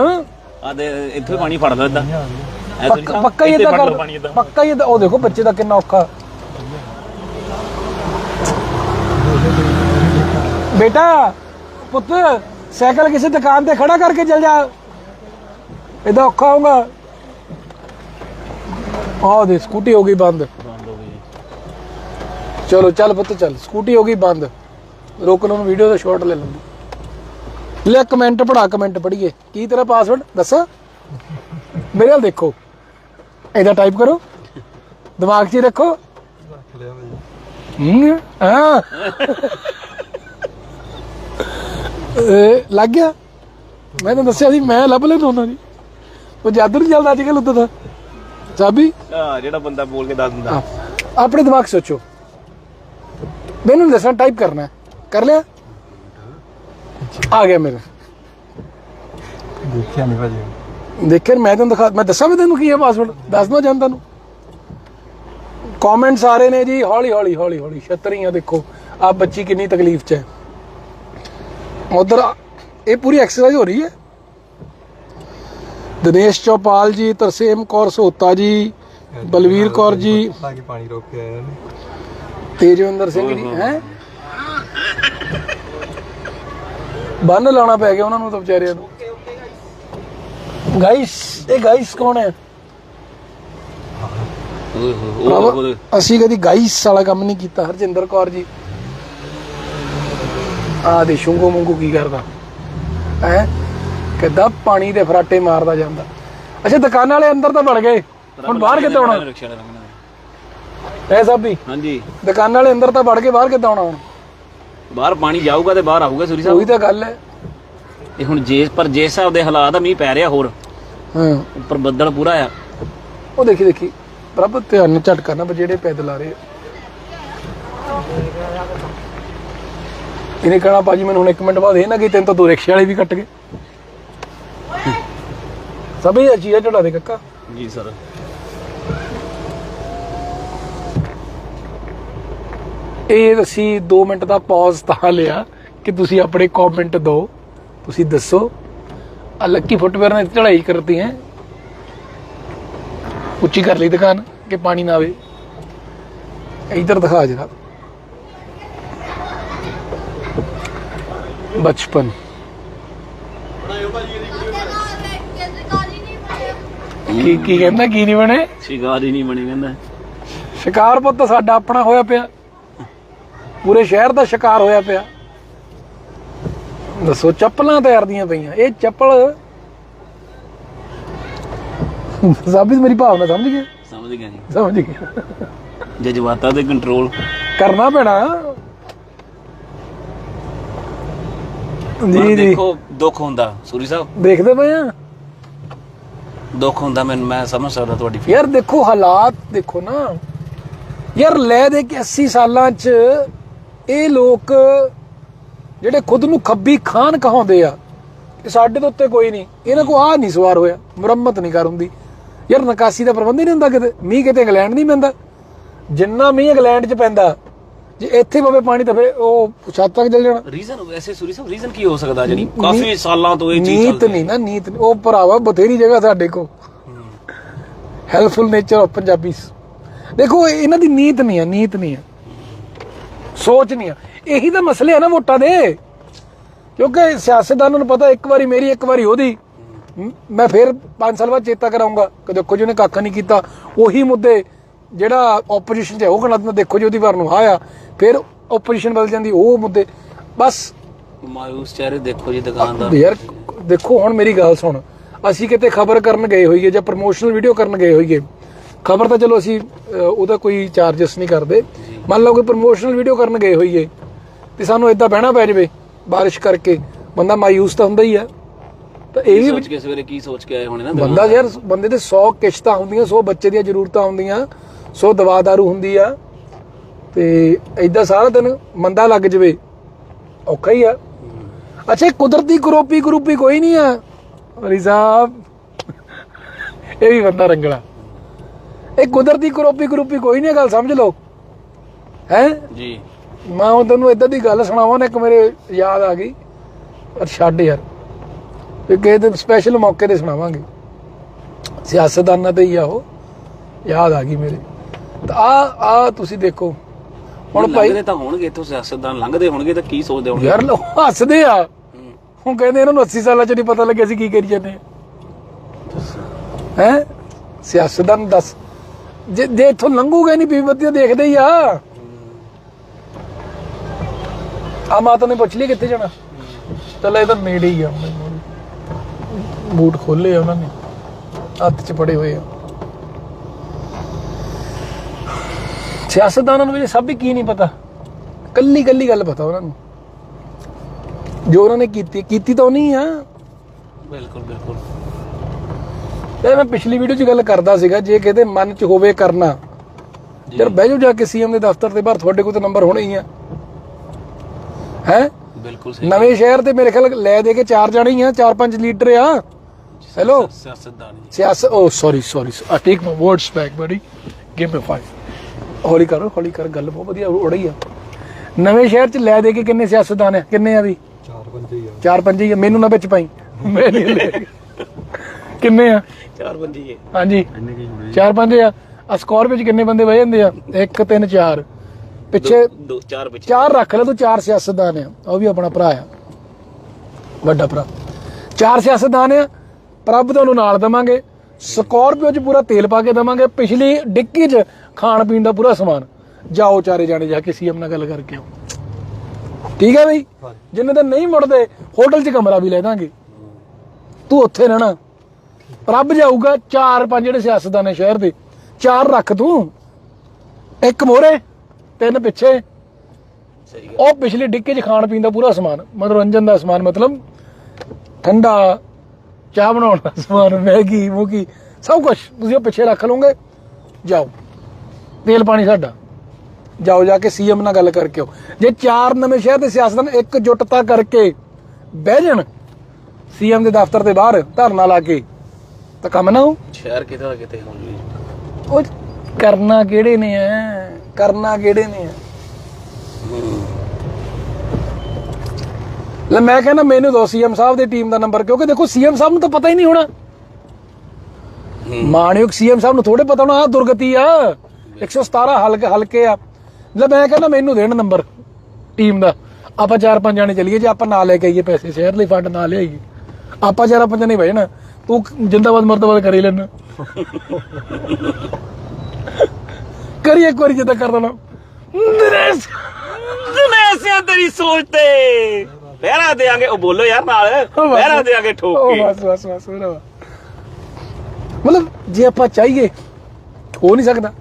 ਆ ਦੇ ਇੱਥੇ ਹੀ ਪਾਣੀ ਫੜਦਾ ਇਦਾਂ। ਸੂਰੀ ਪੱਕਾ ਪੱਕਾ ਹੀ ਇਦਾਂ ਕਰ ਲਓ। ਪੱਕਾ ਹੀ ਉਹ ਦੇਖੋ ਬੱਚੇ ਦਾ ਕਿੰਨਾ ਔਖਾ। ਬੇਟਾ ਪੁੱਤ ਸਾਈਕਲ ਕਿਸੇ ਦੁਕਾਨ ਤੇ ਖੜਾ ਕਰਕੇ ਚਲ ਜਾ। ਇਹਦਾ ਔਖਾ ਹੋਊਗਾ। ਆਹ ਦੇ ਸਕੂਟੀ ਹੋ ਗਈ ਬੰਦ। ਬੰਦ ਹੋ ਗਈ ਚਲੋ ਚੱਲ ਪੁੱਤ ਚੱਲ। ਸਕੂਟੀ ਹੋ ਗਈ ਬੰਦ। ਰੋਕ ਲਓ ਵੀਡੀਓ ਦਾ ਸ਼ਾਟ ਲੈ ਲੰਦੀ ਲੈ ਕਮੈਂਟ ਪੜਾ ਕਮੈਂਟ ਪੜੀਏ ਕੀ ਤੇਰਾ ਪਾਸਵਰਡ ਦੱਸਾਂ? ਮੇਰੇ ਨਾਲ ਦੇਖੋ। ਇਹਦਾ ਟਾਈਪ ਕਰੋ। ਦਿਮਾਗ 'ਚ ਹੀ ਰੱਖੋ। ਹੂੰ ਹਾਂ। ਇਹ ਲੱਗ ਗਿਆ। ਮੈਂ ਤਾਂ ਦੱਸਿਆ ਸੀ ਮੈਂ ਲੱਭ ਲੈਣਾ ਉਹਨਾਂ ਦੀ। ਉਹ ਜਾਦੂ ਨਹੀਂ ਚੱਲਦਾ ਅੱਜ ਕੱਲ ਉਦੋਂ ਦਾ। ਚਾਬੀ? ਆ ਜਿਹੜਾ ਬੰਦਾ ਬੋਲ ਕੇ ਦੱਸ ਦਿੰਦਾ। ਆਪਣੇ ਦਿਮਾਗ ਸੋਚੋ। ਮੈਨੂੰ ਦੱਸਣਾ ਟਾਈਪ ਕਰਨਾ। ਹੈ। ਕਰ ਲਿਆ? ਆ ਗਿਆ ਮੇਰੇ। ਦੇਖਿਆ ਨਹੀਂ ਭਾਜੀ। ਦੇਖਿਆ ਮੈਂ ਤੈਨੂੰ ਦਿਖਾ ਮੈਂ ਦੱਸਾਂ ਵੀ ਤੈਨੂੰ ਕੀ ਹੈ ਪਾਸਵਰਡ ਦੱਸ ਦੋ ਜਨਤਾ ਨੂੰ ਕਮੈਂਟਸ ਆ ਰਹੇ ਨੇ ਜੀ ਹੌਲੀ ਹੌਲੀ ਹੌਲੀ ਹੌਲੀ ਛਤਰੀਆਂ ਦੇਖੋ ਆ ਬੱਚੀ ਕਿੰਨੀ ਤਕਲੀਫ 'ਚ ਹੈ। ਉਧਰ ਇਹ ਪੂਰੀ ਐਕਸਰਸਾਈਜ਼ ਹੋ ਰਹੀ ਹੈ। ਦਿਨੇਸ਼ ਚੌਪਾਲ ਜੀ ਤਰਸੇਮ ਕੌਰ ਸੋਤਾ ਜੀ ਬਲਵੀਰ ਕੌਰ ਜੀ। ਤਾਂ ਕਿ ਪਾਣੀ ਰੋਕ ਕੇ ਆਇਆ ਨੇ ਤੇਜਵਿੰਦਰ ਸਿੰਘ ਜੀ ਹੈ? ਬੰਨ ਲਾਉਣਾ ਪੈ ਗਿਆ ਉਹਨਾਂ ਨੂੰ ਤਾਂ ਵਿਚਾਰਿਆਂ ਨੂੰ। ਗਾਇਸ ਇਹ ਗਾਇਸ ਕੌਣ ਹੈ? ਅਸੀਂ ਕਦੀ ਗਾਇਸ ਵਾਲਾ ਕੰਮ ਨਹੀਂ ਕੀਤਾ ਹਰਜਿੰਦਰ ਕੌਰ ਜੀ। ਆ ਦੇ ਸ਼ੁੰਗੋ ਮੁੰਗੂ ਕੀ ਕਰਦਾ? ਹੈ? ਕਿੱਦਾਂ ਪਾਣੀ ਦੇ ਫਰਾਟੇ ਮਾਰਦਾ ਜਾਂਦਾ। ਅੱਛਾ ਦੁਕਾਨਾਂ ਵਾਲੇ ਅੰਦਰ ਤਾਂ ਵੜ ਗਏ। ਹੁਣ ਬਾਹਰ ਕਿੱਦਾਂ ਆਉਣਾ ਐ ਵੀ ਹਾਂਜੀ। ਦੁਕਾਨਾਂ ਵਾਲੇ ਅੰਦਰ ਤਾਂ ਵੜ ਕੇ ਬਾਹਰ ਕਿੱਦਾਂ ਆਉਣਾ ਹੁਣ? ਬਾਹਰ ਪਾਣੀ ਜਾਊਗਾ ਤੇ ਬਾਹਰ ਆਊਗਾ ਸੂਰੀ ਉਹੀ ਸਾਹਿਬ ਤਾਂ ਗੱਲ ਹੈ। ਇਹ ਹੁਣ ਜੇ ਪਰ ਜੇ ਹਿਸਾਬ ਦੇ ਹਾਲਾਤ ਆ ਮੀਂਹ ਪੈ ਰਿਹਾ ਹੋਰ। ਹਾਂ। ਉੱਪਰ ਬੱਦਲ ਪੂਰਾ ਆ। ਉਹ ਦੇਖੀ ਦੇਖੀ। ਪ੍ਰਭ ਧਿਆਨ ਨਾਲ ਝਟ ਕਰਨਾ ਪਰ ਜਿਹੜੇ ਪੈਦਲ ਆ ਰਹੇ ਆ। ਇਹਨੇ ਕਹਣਾ ਭਾਜੀ ਮੈਨੂੰ ਹੁਣ 1 ਮਿੰਟ ਬਾਅਦ ਇਹ ਨਾ ਕਿ ਤੈਨੂੰ ਤਾਂ ਦੋ ਰਿਕਸ਼ੇ ਵਾਲੇ ਵੀ ਕੱਟ ਗਏ। ਸਭੀ ਚੀਜ਼ਾਂ ਚੜਾ ਦੇ ਕੱਕਾ। ਜੀ ਸਰ। ਇਹ ਅਸੀਂ 2 ਮਿੰਟ ਦਾ ਪੌਜ਼ ਤਾਂ ਲਿਆ ਕਿ ਤੁਸੀਂ ਆਪਣੇ ਕਮੈਂਟ ਦਿਓ ਤੁਸੀਂ ਦੱਸੋ ਆ ਲੱਕੀ ਫੁੱਟਵੇਅਰ ਨੇ ਚੜਾਈ ਕਰਤੀ ਹੈ। ਉੱਚੀ ਕਰ ਲਈ ਦੁਕਾਨ ਕਿ ਪਾਣੀ ਨਾ ਆਵੇ। ਇਧਰ ਦਿਖਾ ਜਰਾ। ਬਚਪਨ। ਕੀ ਕੀ ਕਹਿੰਦਾ ਕੀ ਨਹੀਂ ਬਣੇ? ਸ਼ਿਕਾਰ ਹੀ ਨਹੀਂ ਬਣੀ ਕਹਿੰਦਾ। ਸ਼ਿਕਾਰ ਪੁੱਤ ਸਾਡਾ ਆਪਣਾ ਹੋਇਆ ਪਿਆ। ਪੂਰੇ ਸ਼ਹਿਰ ਦਾ ਸ਼ਿਕਾਰ ਹੋਇਆ ਪਿਆ। ਦੱਸੋ ਚੱਪਲਾਂ ਤਿਆਰਦੀਆਂ ਪਈਆਂ। ਇਹ ਚੱਪਲ ਸਾਬਿਤ ਮੇਰੀ ਭਾਵਨਾ ਸਮਝ ਗਏ? ਸਮਝ ਜੀ। ਸਮਝ ਗਏ। ਜਜ਼ਬਾਤਾਂ ਤੇ ਕੰਟਰੋਲ ਕਰਨਾ ਪੈਣਾ। ਜੀ ਦੇਖੋ ਦੁੱਖ ਹੁੰਦਾ। ਸੂਰੀ ਸਾਹਿਬ? ਦੇਖਦੇ ਪਏ ਆ। ਦੁੱਖ ਹੁੰਦਾ ਮੈਨੂੰ ਮੈਂ ਸਮਝ ਸਕਦਾ ਤੁਹਾਡੀ ਯਾਰ ਦੇਖੋ ਹਾਲਾਤ ਦੇਖੋ ਨਾ। ਯਾਰ ਲੈ ਦੇ ਕੇ 80 ਸਾਲਾਂ ਚ ਇਹ ਲੋਕ ਜਿਹੜੇ ਖੁਦ ਨੂੰ ਖੱਬੀ ਖਾਨ ਕਹਾਉਂਦੇ ਆ ਕਿ ਸਾਡੇ ਤੋਂ ਉੱਤੇ ਕੋਈ ਨਹੀਂ ਇਹਨਾਂ ਕੋ ਆ ਨਹੀਂ ਸਵਾਰ ਹੋਇਆ ਮੁਰੰਮਤ ਨਹੀਂ ਕਰ ਹੁੰਦੀ। ਯਾਰ ਨਿਕਾਸੀ ਦਾ ਪ੍ਰਬੰਧ ਹੀ ਨਹੀਂ ਹੁੰਦਾ ਕਿਤੇ ਮੀਂਹ ਕਿਤੇ ਇੰਗਲੈਂਡ ਨਹੀਂ ਪੈਂਦਾ। ਜਿੰਨਾ ਮੀਂਹ ਇੰਗਲੈਂਡ 'ਚ ਪੈਂਦਾ ਜੇ ਇੱਥੇ ਪਵੇ ਪਾਣੀ ਤਾਂ ਫੇ ਉਹ ਛੱਤ ਤੱਕ ਚਲ ਜਾਣਾ। ਰੀਜ਼ਨ ਵੈਸੇ ਸੂਰੀ ਸਾਹਿਬ ਰੀਜ਼ਨ ਕੀ ਹੋ ਸਕਦਾ ਜਿਹੜੀ ਕਾਫੀ ਸਾਲਾਂ ਤੋਂ ਇਹ ਚੀਜ਼ ਨੀਤ ਨਹੀਂ ਨਾ ਨੀਤ। ਉਹ ਭਰਾਵਾ ਬਥੇਰੀ ਜਗ੍ਹਾ ਸਾਡੇ ਕੋ ਹੈਲਪਫੁਲ ਨੇਚਰ ਆਫ ਪੰਜਾਬੀਸ ਦੇਖੋ ਇਹ- ਇਹਨਾਂ ਦੀ ਨੀਤ ਨਹੀਂ ਹੈ ਨੀਤ ਨਹੀਂ ਹੈ। ਸੋਚ ਨਹੀਂ ਹੈ ਇਹੀ ਤਾਂ ਮਸਲੇ ਆ ਨਾ ਵੋਟਾਂ ਦੇ। ਕਿਉਂਕਿ ਸਿਆਸਤਦਾਨਾਂ ਨੂੰ ਪਤਾ ਇੱਕ ਵਾਰੀ ਮੇਰੀ ਇੱਕ ਵਾਰੀ ਉਹਦੀ। ਮ- ਫਿਰ 5 ਸਾਲ ਬਾਅਦ ਚੇਤਾ ਕਰਾਉਂਗਾ ਕਿ ਦੇਖੋ ਜੀ ਉਹਨੇ ਕੱਖ ਨਹੀਂ ਕੀਤਾ। ਉਹੀ ਮੁੱਦੇ ਜਿਹੜਾ ਆਪੋਜੀਸ਼ਨ 'ਚ ਹੈ ਉਹ ਕਹਣਾ ਦਿੰਦਾ ਦੇਖੋ ਜੀ ਉਹਦੀ ਵਾਰ ਨੂੰ ਆਇਆ। ਫਿਰ ਆਪੋਜੀਸ਼ਨ ਬਦਲ ਜਾਂਦੀ ਉਹ ਮੁੱਦੇ। ਬਸ। ਮਾਯੂਸ ਚਿਹਰੇ ਦੇਖੋ ਜੀ ਦੁਕਾਨਦਾਰ। ਯਾਰ ਦੇਖੋ ਹੁਣ ਮੇਰੀ ਗੱਲ ਸੁਣ। ਅਸੀਂ ਕਿਤੇ ਖਬਰ ਕਰਨ ਗਏ ਹੋਈਏ ਜਾਂ ਪ੍ਰਮੋਸ਼ਨਲ ਵੀਡੀਓ ਕਰਨ ਗਏ ਹੋਈਏ। ਖਬਰ ਤਾਂ ਚਲੋ ਅਸੀਂ ਉਹਦਾ ਕੋਈ ਚਾਰजेस ਨਹੀਂ ਕਰਦੇ। ਮੰਨ ਲਓ ਕੋਈ ਪ੍ਰਮੋਸ਼ਨਲ ਵੀਡੀਓ ਕਰਨ ਗਏ ਹੋਈਏ ਤੇ ਸਾਨੂੰ ਇਦਾਂ ਬਹਿਣਾ ਪੈ ਜਾਵੇ ਬਾਰਿਸ਼ ਕਰਕੇ ਬੰਦਾ ਮਾਯੂਸ ਤਾਂ ਹੁੰਦਾ ਹੀ ਆ। ਤਾਂ ਇਹ ਵੀ ਸੋਚ ਕੇ ਸਵੇਰੇ ਕੀ ਸੋਚ ਕੇ ਆਏ ਹੋਣੇ ਨਾ ਬੰਦਾ ਯਾਰ ਬੰਦੇ ਦੇ 100 ਕਿਸ਼ਤਾਂ ਹੁੰਦੀਆਂ 100 ਬੱਚੇ ਦੀਆਂ ਜ਼ਰੂਰਤਾਂ ਹੁੰਦੀਆਂ 100 ਦਵਾ ਦਾਰੂ ਹੁੰਦੀ ਆ ਤੇ ਐਦਾਂ ਸਾਰਾ ਦਿਨ ਮੰਦਾ ਲੱਗ ਜਵੇ ਔਖਾ ਹੀ ਆ। ਅੱਛਾ ਕੁਦਰਤੀ ਕਰੋਪੀ ਕਰੂਪੀ ਕੋਈ ਨਹੀਂ ਆ। ਸਾਹਿਬ ਇਹ ਵੀ ਬੰਦਾ ਰੰਗਲਾ। ਇਹ ਕੁਦਰਤੀ ਕਰੋਪੀ ਕਰੂਪੀ ਕੋਈ ਨਹੀਂ ਗੱਲ ਸਮਝ ਲਓ। ਹੈ? ਜੀ। ਮੈਂ ਹੁਣ ਤੈਨੂੰ ਇਦਾਂ ਦੀ ਗੱਲ ਸੁਣਾਵਾਂ ਨਾ ਇੱਕ ਮੇਰੇ ਯਾਦ ਆ ਗਈ। ਪਰ ਛੱਡ ਯਾਰ। ਇਹ ਕਿਸੇ ਦਿਨ ਸਪੈਸ਼ਲ ਮੌਕੇ ਤੇ ਸੁਣਾਵਾਂਗੇ। ਸਿਆਸਤਦਾਨਾਂ ਤੇ ਹੀ ਆ ਉਹ। ਯਾਦ ਆ ਗਈ ਮੇਰੇ। ਤਾਂ ਆ ਆ ਤੁਸੀਂ ਦੇਖੋ। ਹੁਣ ਭਾਈ ਲੰਘਦੇ ਤਾਂ ਹੋਣਗੇ ਇੱਥੋਂ ਸਿਆਸਤਦਾਨ ਲੰਘਦੇ ਹੋਣਗੇ ਤਾਂ ਕੀ ਸੋਚਦੇ ਹੋਣਗੇ? ਯਾਰ ਲੋਕ ਹੱਸਦੇ ਆ। ਹੁਣ ਕਹਿੰਦੇ ਇਹਨਾਂ ਨੂੰ 80 ਸਾਲਾਂ ਚ ਨਹੀਂ ਪਤਾ ਲੱਗਿਆ ਸੀ ਕੀ ਕਰੀ ਜਾਂਦੇ ਹੈ? ਸਿਆਸਤਦਾਨ ਦੱਸ। ਜੇ ਜੇ ਇੱਥੋਂ ਲੰਘੂਗਾ ਨਹੀਂ ਬੀਬਤੀਆਂ ਦੇਖਦੇ ਹੀ ਆ। ਆ ਮਾਤਾ ਨੇ ਪੁੱਛ ਲਈ ਕਿੱਥੇ ਜਾਣਾ? ਚੱਲ ਇਹ ਤਾਂ ਨੇੜੇ ਹੀ ਆ ਬੂਟ ਖੋਲੇ ਆ ਉਹਨਾਂ ਨੇ। ਹੱਥ 'ਚ ਫੜੇ ਹੋਏ ਆ। ਸਿਆਸਤਦਾਨਾਂ ਨੂੰ ਵੀ ਸਭ ਵੀ ਕੀ ਨਹੀਂ ਪਤਾ। ਕੱਲੀ ਕੱਲੀ ਗੱਲ ਪਤਾ ਉਹਨਾਂ ਨੂੰ। ਜੋ ਉਹਨਾਂ ਨੇ ਕੀਤੀ ਕੀਤੀ ਤਾਂ ਨਹੀਂ ਆ। ਬਿਲਕੁਲ ਬਿਲਕੁਲ। ਤੇ ਮੈਂ ਪਿਛਲੀ ਵੀਡੀਓ 'ਚ ਗੱਲ ਕਰਦਾ ਸੀਗਾ ਜੇ ਕਿਤੇ ਮਨ 'ਚ ਹੋਵੇ ਕਰਨਾ ਯਾਰ ਬਹਿ ਜਾ ਕੇ ਸੀਐਮ ਦੇ ਦਫ਼ਤਰ ਦੇ ਬਾਹਰ ਤੁਹਾਡੇ ਕੋਲ ਤਾਂ ਨੰਬਰ ਹੋਣੇ ਹੀ ਆ। ਹੈ? ਬਿਲਕੁਲ ਸਹੀ ਨਵੇਂ ਸ਼ਹਿਰ ਤੇ ਮੇਰੇ ਖਿਆਲ ਲੈ ਦੇ ਕੇ ਚਾਰ ਜਾਣੇ ਹੀ ਆ ਚਾਰ ਪੰਜ ਲੀਡਰ ਆ। ਹੈਲੋ ਸਿਆਸਤਦਾਨ ਜੀ ਓ sorry sorry I take my words back ਬੜੀ ਗਿਵ ਮੀ 5 ਹੌਲੀ ਕਰੋ ਹੌਲੀ ਕਰ ਗੱਲ ਬਹੁਤ ਵਧੀਆ ਉੜਈ ਆ। ਨਵੇਂ ਸ਼ਹਿਰ ਚ ਲੈ ਦੇ ਕੇ ਕਿੰਨੇ ਸਿਆਸਤਦਾਨ ਆ? ਕਿੰਨੇ ਆ ਵੀ? ਚਾਰ ਬੰਦੇ ਹੀ ਆ। ਚਾਰ ਪੰਜ ਹੀ ਆ। ਮੈਨੂੰ ਨਾ ਵਿੱਚ ਪਾਈ। ਮੈਂ ਨਹੀਂ ਲੈ ਕਿੰਨੇ ਆ? ਚਾਰ ਬੰਦੀ ਹੈ ਹਾਂਜੀ। ਕੀ ਹੋਣੇ? ਚਾਰ ਪੰਜ ਆ। ਆ ਸਕੋਰ ਵਿੱਚ ਕਿੰਨੇ ਬੰਦੇ ਬਹਿ ਜਾਂਦੇ ਆ? 1 3 4 ਪਿੱਛੇ ਦੋ ਚਾਰ ਪਿੱਛੇ। ਚਾਰ ਰੱਖ ਲੈ ਤੂੰ ਚਾਰ ਸਿਆਸਤਦਾਨ ਆ ਉਹ ਵੀ ਆਪਣਾ ਭਰਾ ਆ। ਵੱਡਾ ਭਰਾ। ਚਾਰ ਸਿਆਸਤਦਾਨ ਆ। ਪ੍ਰਭ ਤੁਹਾਨੂੰ ਨਾਲ ਦਵਾਂਗੇ। ਸਕਾਰਪੀਓ 'ਚ ਪੂਰਾ ਤੇਲ ਪਾ ਕੇ ਦਵਾਂਗੇ। ਪਿਛਲੀ ਡਿੱਕੀ 'ਚ ਖਾਣ ਪੀਣ ਦਾ ਪੂਰਾ ਸਮਾਨ। ਜਾਓ ਚਾਰੇ ਜਾਣੇ ਜਾ ਕੇ ਸੀਐਮ ਨਾਲ ਗੱਲ ਕਰਕੇ ਆਓ। ਠੀਕ ਹੈ ਬਈ। ਜਿੰਨੇ ਦਿਨ ਨਹੀਂ ਮੁੜਦੇ ਹੋਟਲ 'ਚ ਕਮਰਾ ਵੀ ਲੈ ਦਾਂਗੇ। ਤੂੰ ਉੱਥੇ ਰਹਿਣਾ। ਪ੍ਰਭ ਜਾਊਗਾ ਚਾਰ ਪੰਜ ਜਿਹੜੇ ਸਿਆਸਤਦਾਨ ਨੇ ਸ਼ਹਿਰ ਦੇ। ਚਾਰ ਰੱਖ ਤੂੰ। ਇੱਕ ਮੋਰੇ ਤਿੰਨ ਪਿੱਛੇ। ਸਹੀ ਗੱਲ। ਉਹ ਪਿਛਲੇ ਡਿੱਕੇ 'ਚ ਖਾਣ ਪੀਣ ਦਾ ਪੂਰਾ ਸਮਾਨ ਮਨੋਰੰਜਨ ਦਾ ਸਮਾਨ ਮਤਲਬ ਠੰਡਾ ਚਾਹ ਬਣਾਉਣ ਦਾ ਸਮਾਨ ਮੈਗੀ ਮੂਗੀ ਸਭ ਕੁਝ ਤੁਸੀਂ ਉਹ ਪਿੱਛੇ ਰੱਖ ਲਓਗੇ ਜਾਓ। ਤੇਲ ਪਾਣੀ ਸਾਡਾ। ਜਾਓ ਜਾ ਕੇ ਸੀਐਮ ਨਾਲ ਗੱਲ ਕਰਕੇ ਆਓ। ਜੇ ਚਾਰ ਨਵੇਂ ਸ਼ਹਿਰ ਦੇ ਸਿਆਸਤਦਾਨ ਇੱਕ ਜੁਟਤਾ ਕਰਕੇ ਬਹਿ ਜਾਣ ਸੀਐਮ ਦੇ ਦਫ਼ਤਰ ਦੇ ਬਾਹਰ ਧਰਨਾ ਲਾ ਕੇ ਤਾਂ ਕੰਮ ਨਾ ਹੋ ਸ਼ਹਿਰ ਕਿਤੇ ਦਾ ਕਿਤੇ ਹੋਣ ਉਹ ਕਰਨਾ ਕਿਹੜੇ ਨੇ ਐ? ਕਰਨਾ ਕਿਹੜੇ ਨੇ ਲੈ ਮੈਂ ਕਹਿੰਦਾ ਮੈਨੂੰ ਦੋ ਸੀਐਮ ਸਾਹਿਬ ਦੀ ਟੀਮ ਦਾ ਨੰਬਰ, ਕਿਉਂਕਿ ਦੇਖੋ ਸੀਐਮ ਸਾਹਿਬ ਨੂੰ ਤਾਂ ਪਤਾ ਹੀ ਨਹੀਂ ਹੋਣਾ। ਮਾਨਯੋਗ ਸੀਐਮ ਸਾਹਿਬ ਨੂੰ ਥੋੜੇ ਪਤਾ ਹੋਣਾ ਆ ਦੁਰਗਤੀ ਆ 117 ਹਲਕੇ ਹਲਕੇ ਆ। ਲੈ ਮੈਂ ਕਹਿੰਦਾ ਮੈਨੂੰ ਦੇਣ ਨੰਬਰ ਟੀਮ ਦਾ। ਆਪਾਂ ਚਾਰ ਪੰਜ ਜਾਣੇ ਚਲੀਏ, ਜੇ ਆਪਾਂ ਨਾਲ ਲੈ ਕੇ ਆਈਏ ਪੈਸੇ, ਸ਼ਹਿਰ ਲਈ ਫੰਡ ਨਾਲ ਲਿਆਈਏ। ਆਪਾਂ ਚਾਰ ਪੰਜ ਨਹੀਂ ਭਜਣਾ ਤੂੰ ਜਿੰਦਾਬਾਦ, ਮਰਦਾਬਾਦ ਕਰੀ ਲੈਣਾ ਕਰੀ ਇੱਕ ਵਾਰੀ ਜਿੱਦਾਂ ਕਰ ਦੇਣਾ ਨਰੇਸ਼! ਦਿਨੇਸਿਆ ਤੇਰੀ ਸੋਚ ਤੇ। ਪਹਿਰਾ ਦੇਾਂਗੇ ਉਹ ਬੋਲੋ ਯਾਰ ਨਾਲ। ਪਹਿਰਾ ਦੇਾਂਗੇ ਠੋਕ ਉਹ ਕੇ ਬਸ ਬਸ ਬਸ ਮੇਰਾ ਵਾ। ਮਤਲਬ ਜੇ ਆਪਾਂ ਚਾਹੀਏ ਹੋ ਨਹੀਂ ਸਕਦਾ।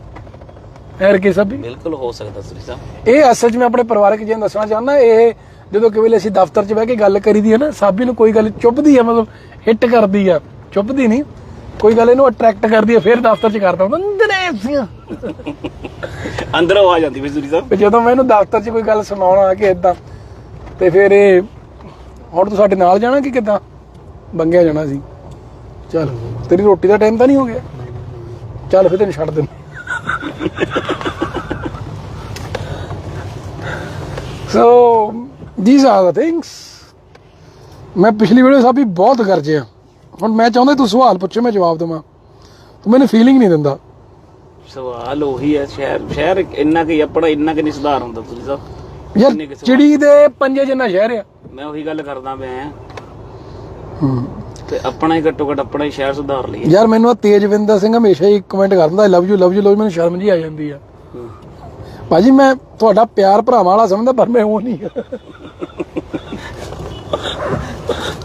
ਐਰ ਕੇ ਸਭ ਬਿਲਕੁਲ ਹੋ ਸਕਦਾ ਸੂਰੀ ਸਾਹਿਬ। ਇਹ ਅਸਲ 'ਚ ਮੈਂ ਆਪਣੇ ਪਰਿਵਾਰਕ ਜੀਵਨ ਦੱਸਣਾ ਚਾਹੁੰਦਾ ਇਹ ਜਦੋਂ ਕਿ ਵੇਲੇ ਅਸੀਂ ਦਫ਼ਤਰ 'ਚ ਬਹਿ ਕੇ ਗੱਲ ਕਰੀਦੀ ਹੈ ਨਾ ਸਾਬੀ ਨੂੰ ਕੋਈ ਗੱਲ ਚੁੱਭਦੀ ਹੈ ਮਤਲਬ ਹਿੱਟ ਕਰਦੀ ਆ। ਚੁੱਭਦੀ ਨਹੀਂ। ਕੋਈ ਗੱਲ ਇਹਨੂੰ ਅਟਰੈਕਟ ਕਰਦੀ ਹੈ ਫਿਰ ਦਫ਼ਤਰ 'ਚ ਕਰਦਾ ਹੁੰਦਾ। ਅੰਦਰੋਂ ਆ ਜਾਂਦੀ ਸੂਰੀ ਸਾਹਿਬ। ਜਦੋਂ ਮੈਂ ਇਹਨੂੰ ਦਫ਼ਤਰ 'ਚ ਕੋਈ ਗੱਲ ਸੁਣਾਉਣ ਆ ਕੇ ਇਦਾਂ ਤੇ ਫਿਰ ਇਹ ਹੁਣ ਤੂੰ ਸਾਡੇ ਨਾਲ ਜਾਣਾ ਕਿ ਕਿੱਦਾਂ? ਬੰਗਿਆ ਜਾਣਾ ਸੀ। ਚੱਲ ਤੇਰੀ ਰੋਟੀ ਦਾ ਟਾਈਮ ਤਾਂ ਨਹੀਂ ਹੋ ਗਿਆ। ਚੱਲ ਫਿਰ ਤੈਨੂੰ ਛੱਡ ਦਿੰਦੇ। So these are the things ਮੈਂ ਪਿਛਲੀ ਵੀਡੀਓ ਵੀ ਬਹੁਤ ਗਰਜਿਆ। ਹੁਣ ਮੈਂ ਚਾਹੁੰਦਾ ਤੂੰ ਸਵਾਲ ਪੁੱਛੇ ਮੈਂ ਜਵਾਬ ਦੇਵਾਂ। ਤੂੰ ਮੈਨੂੰ ਫੀਲਿੰਗ ਨਹੀਂ ਦਿੰਦਾ। ਸਵਾਲ ਉਹੀ ਹੈ ਸ਼ਹਿਰ ਸ਼ਹਿਰ ਇੰਨਾ ਕਿ ਆਪਣਾ ਇੰਨਾ ਕਿ ਨਹੀਂ ਸੁਧਾਰ ਹੁੰਦਾ ਸੂਰੀ ਸਾਹਿਬ ਯਾਰ ਕਿੰਨੇ ਕੁ ਸਵਾਲ? ਚਿੜੀ ਦੇ ਪੰਜੇ ਜਿੰਨਾ ਸ਼ਹਿਰ ਆ। ਮੈਂ ਉਹੀ ਗੱਲ ਕਰਦਾ ਪਿਆ ਆ ਤੇ ਆਪਣਾ ਹੀ ਘੱਟੋ ਘੱਟ ਆਪਣਾ ਹੀ ਸ਼ਹਿਰ ਸੁਧਾਰ ਲਈਏ। ਯਾਰ ਮੈਨੂੰ ਆ ਤੇਜਵਿੰਦਰ ਸਿੰਘ ਹਮੇਸ਼ਾ ਹੀ ਕਮੈਂਟ ਕਰਦਾ love you love you love ਮੈਨੂੰ ਸ਼ਰਮ ਜੀ ਆ ਜਾਂਦੀ ਆ। ਭਾਜੀ ਮੈਂ ਤੁਹਾਡਾ ਪਿਆਰ ਭਰਾਵਾਂ ਵਾਲਾ ਸਮਝਦਾ ਪਰ ਮੈਂ ਉਹ ਨਹੀਂ।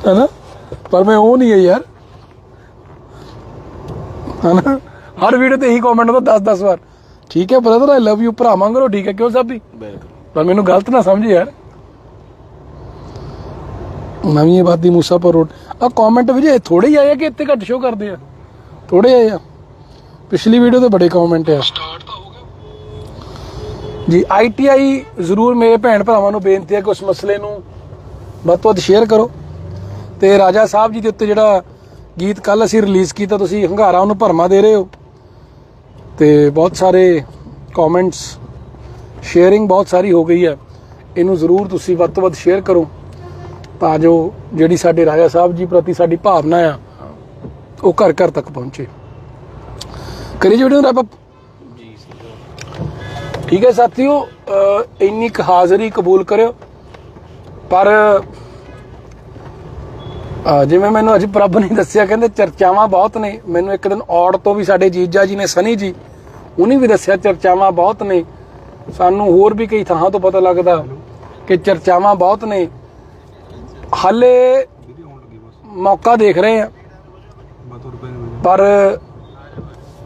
ਹਨਾ? ਪਰ ਮੈਂ ਉਹ ਨਹੀਂ ਹੈ ਯਾਰ। ਹਨਾ? ਹਰ ਵੀਡੀਓ ਤੇ ਇਹੀ ਕਮੈਂਟ ਹੁੰਦਾ 10 10 ਵਾਰ। ਠੀਕ ਹੈ ਬ੍ਰਦਰ ਆਈ ਲਵ ਯੂ ਭਰਾ ਮੰਗਰੋ ਠੀਕ ਹੈ ਕਿਉਂ ਸਾਬੀ? ਬਿਲਕੁਲ। ਪਰ ਮੈਨੂੰ ਗਲਤ ਨਾ ਸਮਝ ਯਾਰ। ਨਵੀਂ ਆਬਾਦੀ ਮੂਸਾਪੁਰ ਰੋਡ। ਆ ਕਮੈਂਟ ਵੀ ਜੇ ਥੋੜੇ ਹੀ ਆਏ ਕਿ ਇੱਥੇ ਘੱਟ ਸ਼ੋ ਕਰਦੇ ਆ? ਥੋੜੇ ਆਏ ਆ। ਪਿਛਲੀ ਵੀਡੀਓ ਤੇ ਬੜੇ ਕਮੈਂਟ ਆ। ਜੀ ਆਈਟੀਆਈ ਜ਼ਰੂਰ ਮੇਰੇ ਭੈਣ ਭਰਾਵਾਂ ਨੂੰ ਬੇਨਤੀ ਹੈ ਕਿ ਉਸ ਮਸਲੇ ਨੂੰ ਵੱਧ ਤੋਂ ਵੱਧ ਸ਼ੇਅਰ ਕਰੋ। ਤੇ ਰਾਜਾ ਸਾਹਿਬ ਜੀ ਦੇ ਉੱਤੇ ਜਿਹੜਾ ਗੀਤ ਕੱਲ ਅਸੀਂ ਰਿਲੀਜ਼ ਕੀਤਾ, ਤੁਸੀਂ ਹੰਗਾਰਾ ਉਹਨੂੰ ਭਰਮਾ ਦੇ ਰਹੇ ਹੋ। ਤੇ ਬਹੁਤ ਸਾਰੇ ਕਮੈਂਟਸ ਸ਼ੇਅਰਿੰਗ ਬਹੁਤ ਸਾਰੀ ਹੋ ਗਈ ਹੈ। ਇਹਨੂੰ ਜ਼ਰੂਰ ਤੁਸੀਂ ਵੱਧ ਤੋਂ ਵੱਧ ਸ਼ੇਅਰ ਕਰੋ, ਤਾਂ ਜੋ ਜਿਹੜੀ ਸਾਡੇ ਰਾਜਾ ਸਾਹਿਬ ਜੀ ਪ੍ਰਤੀ ਸਾਡੀ ਭਾਵਨਾ ਆ, ਉਹ ਘਰ ਘਰ ਤੱਕ ਪਹੁੰਚੇ। ਕਰੀ ਜੀ ਵੀਡੀਓ ਰੈਪ ਜੀ ਠੀਕ ਹੈ ਸਾਥੀਓ ਇੰਨੀ ਕੁ ਹਾਜ਼ਰੀ ਕਬੂਲ ਕਰਿਓ, ਪਰ ਜਿਵੇਂ ਮੈਨੂੰ ਅਜ ਪ੍ਰਭ ਨੇ ਦੱਸਿਆ ਕਹਿੰਦੇ ਚਰਚਾਵਾਂ ਬਹੁਤ ਨੇ। ਮੈਨੂੰ ਇੱਕ ਦਿਨ ਔੜ ਤੋਂ ਵੀ ਸਾਡੇ ਜੀਜਾ ਜੀ ਨੇ ਸਨੀ ਜੀ ਉਹਨੇ ਵੀ ਦੱਸਿਆ ਚਰਚਾਵਾਂ ਬਹੁਤ ਨੇ। ਸਾਨੂੰ ਹੋਰ ਵੀ ਕਈ ਥਾਂ ਤੋਂ ਪਤਾ ਲੱਗਦਾ ਕਿ ਚਰਚਾਵਾਂ ਬਹੁਤ ਨੇ। ਹਾਲੇ ਮੌਕਾ ਦੇਖ ਰਹੇ ਆ ਪਰ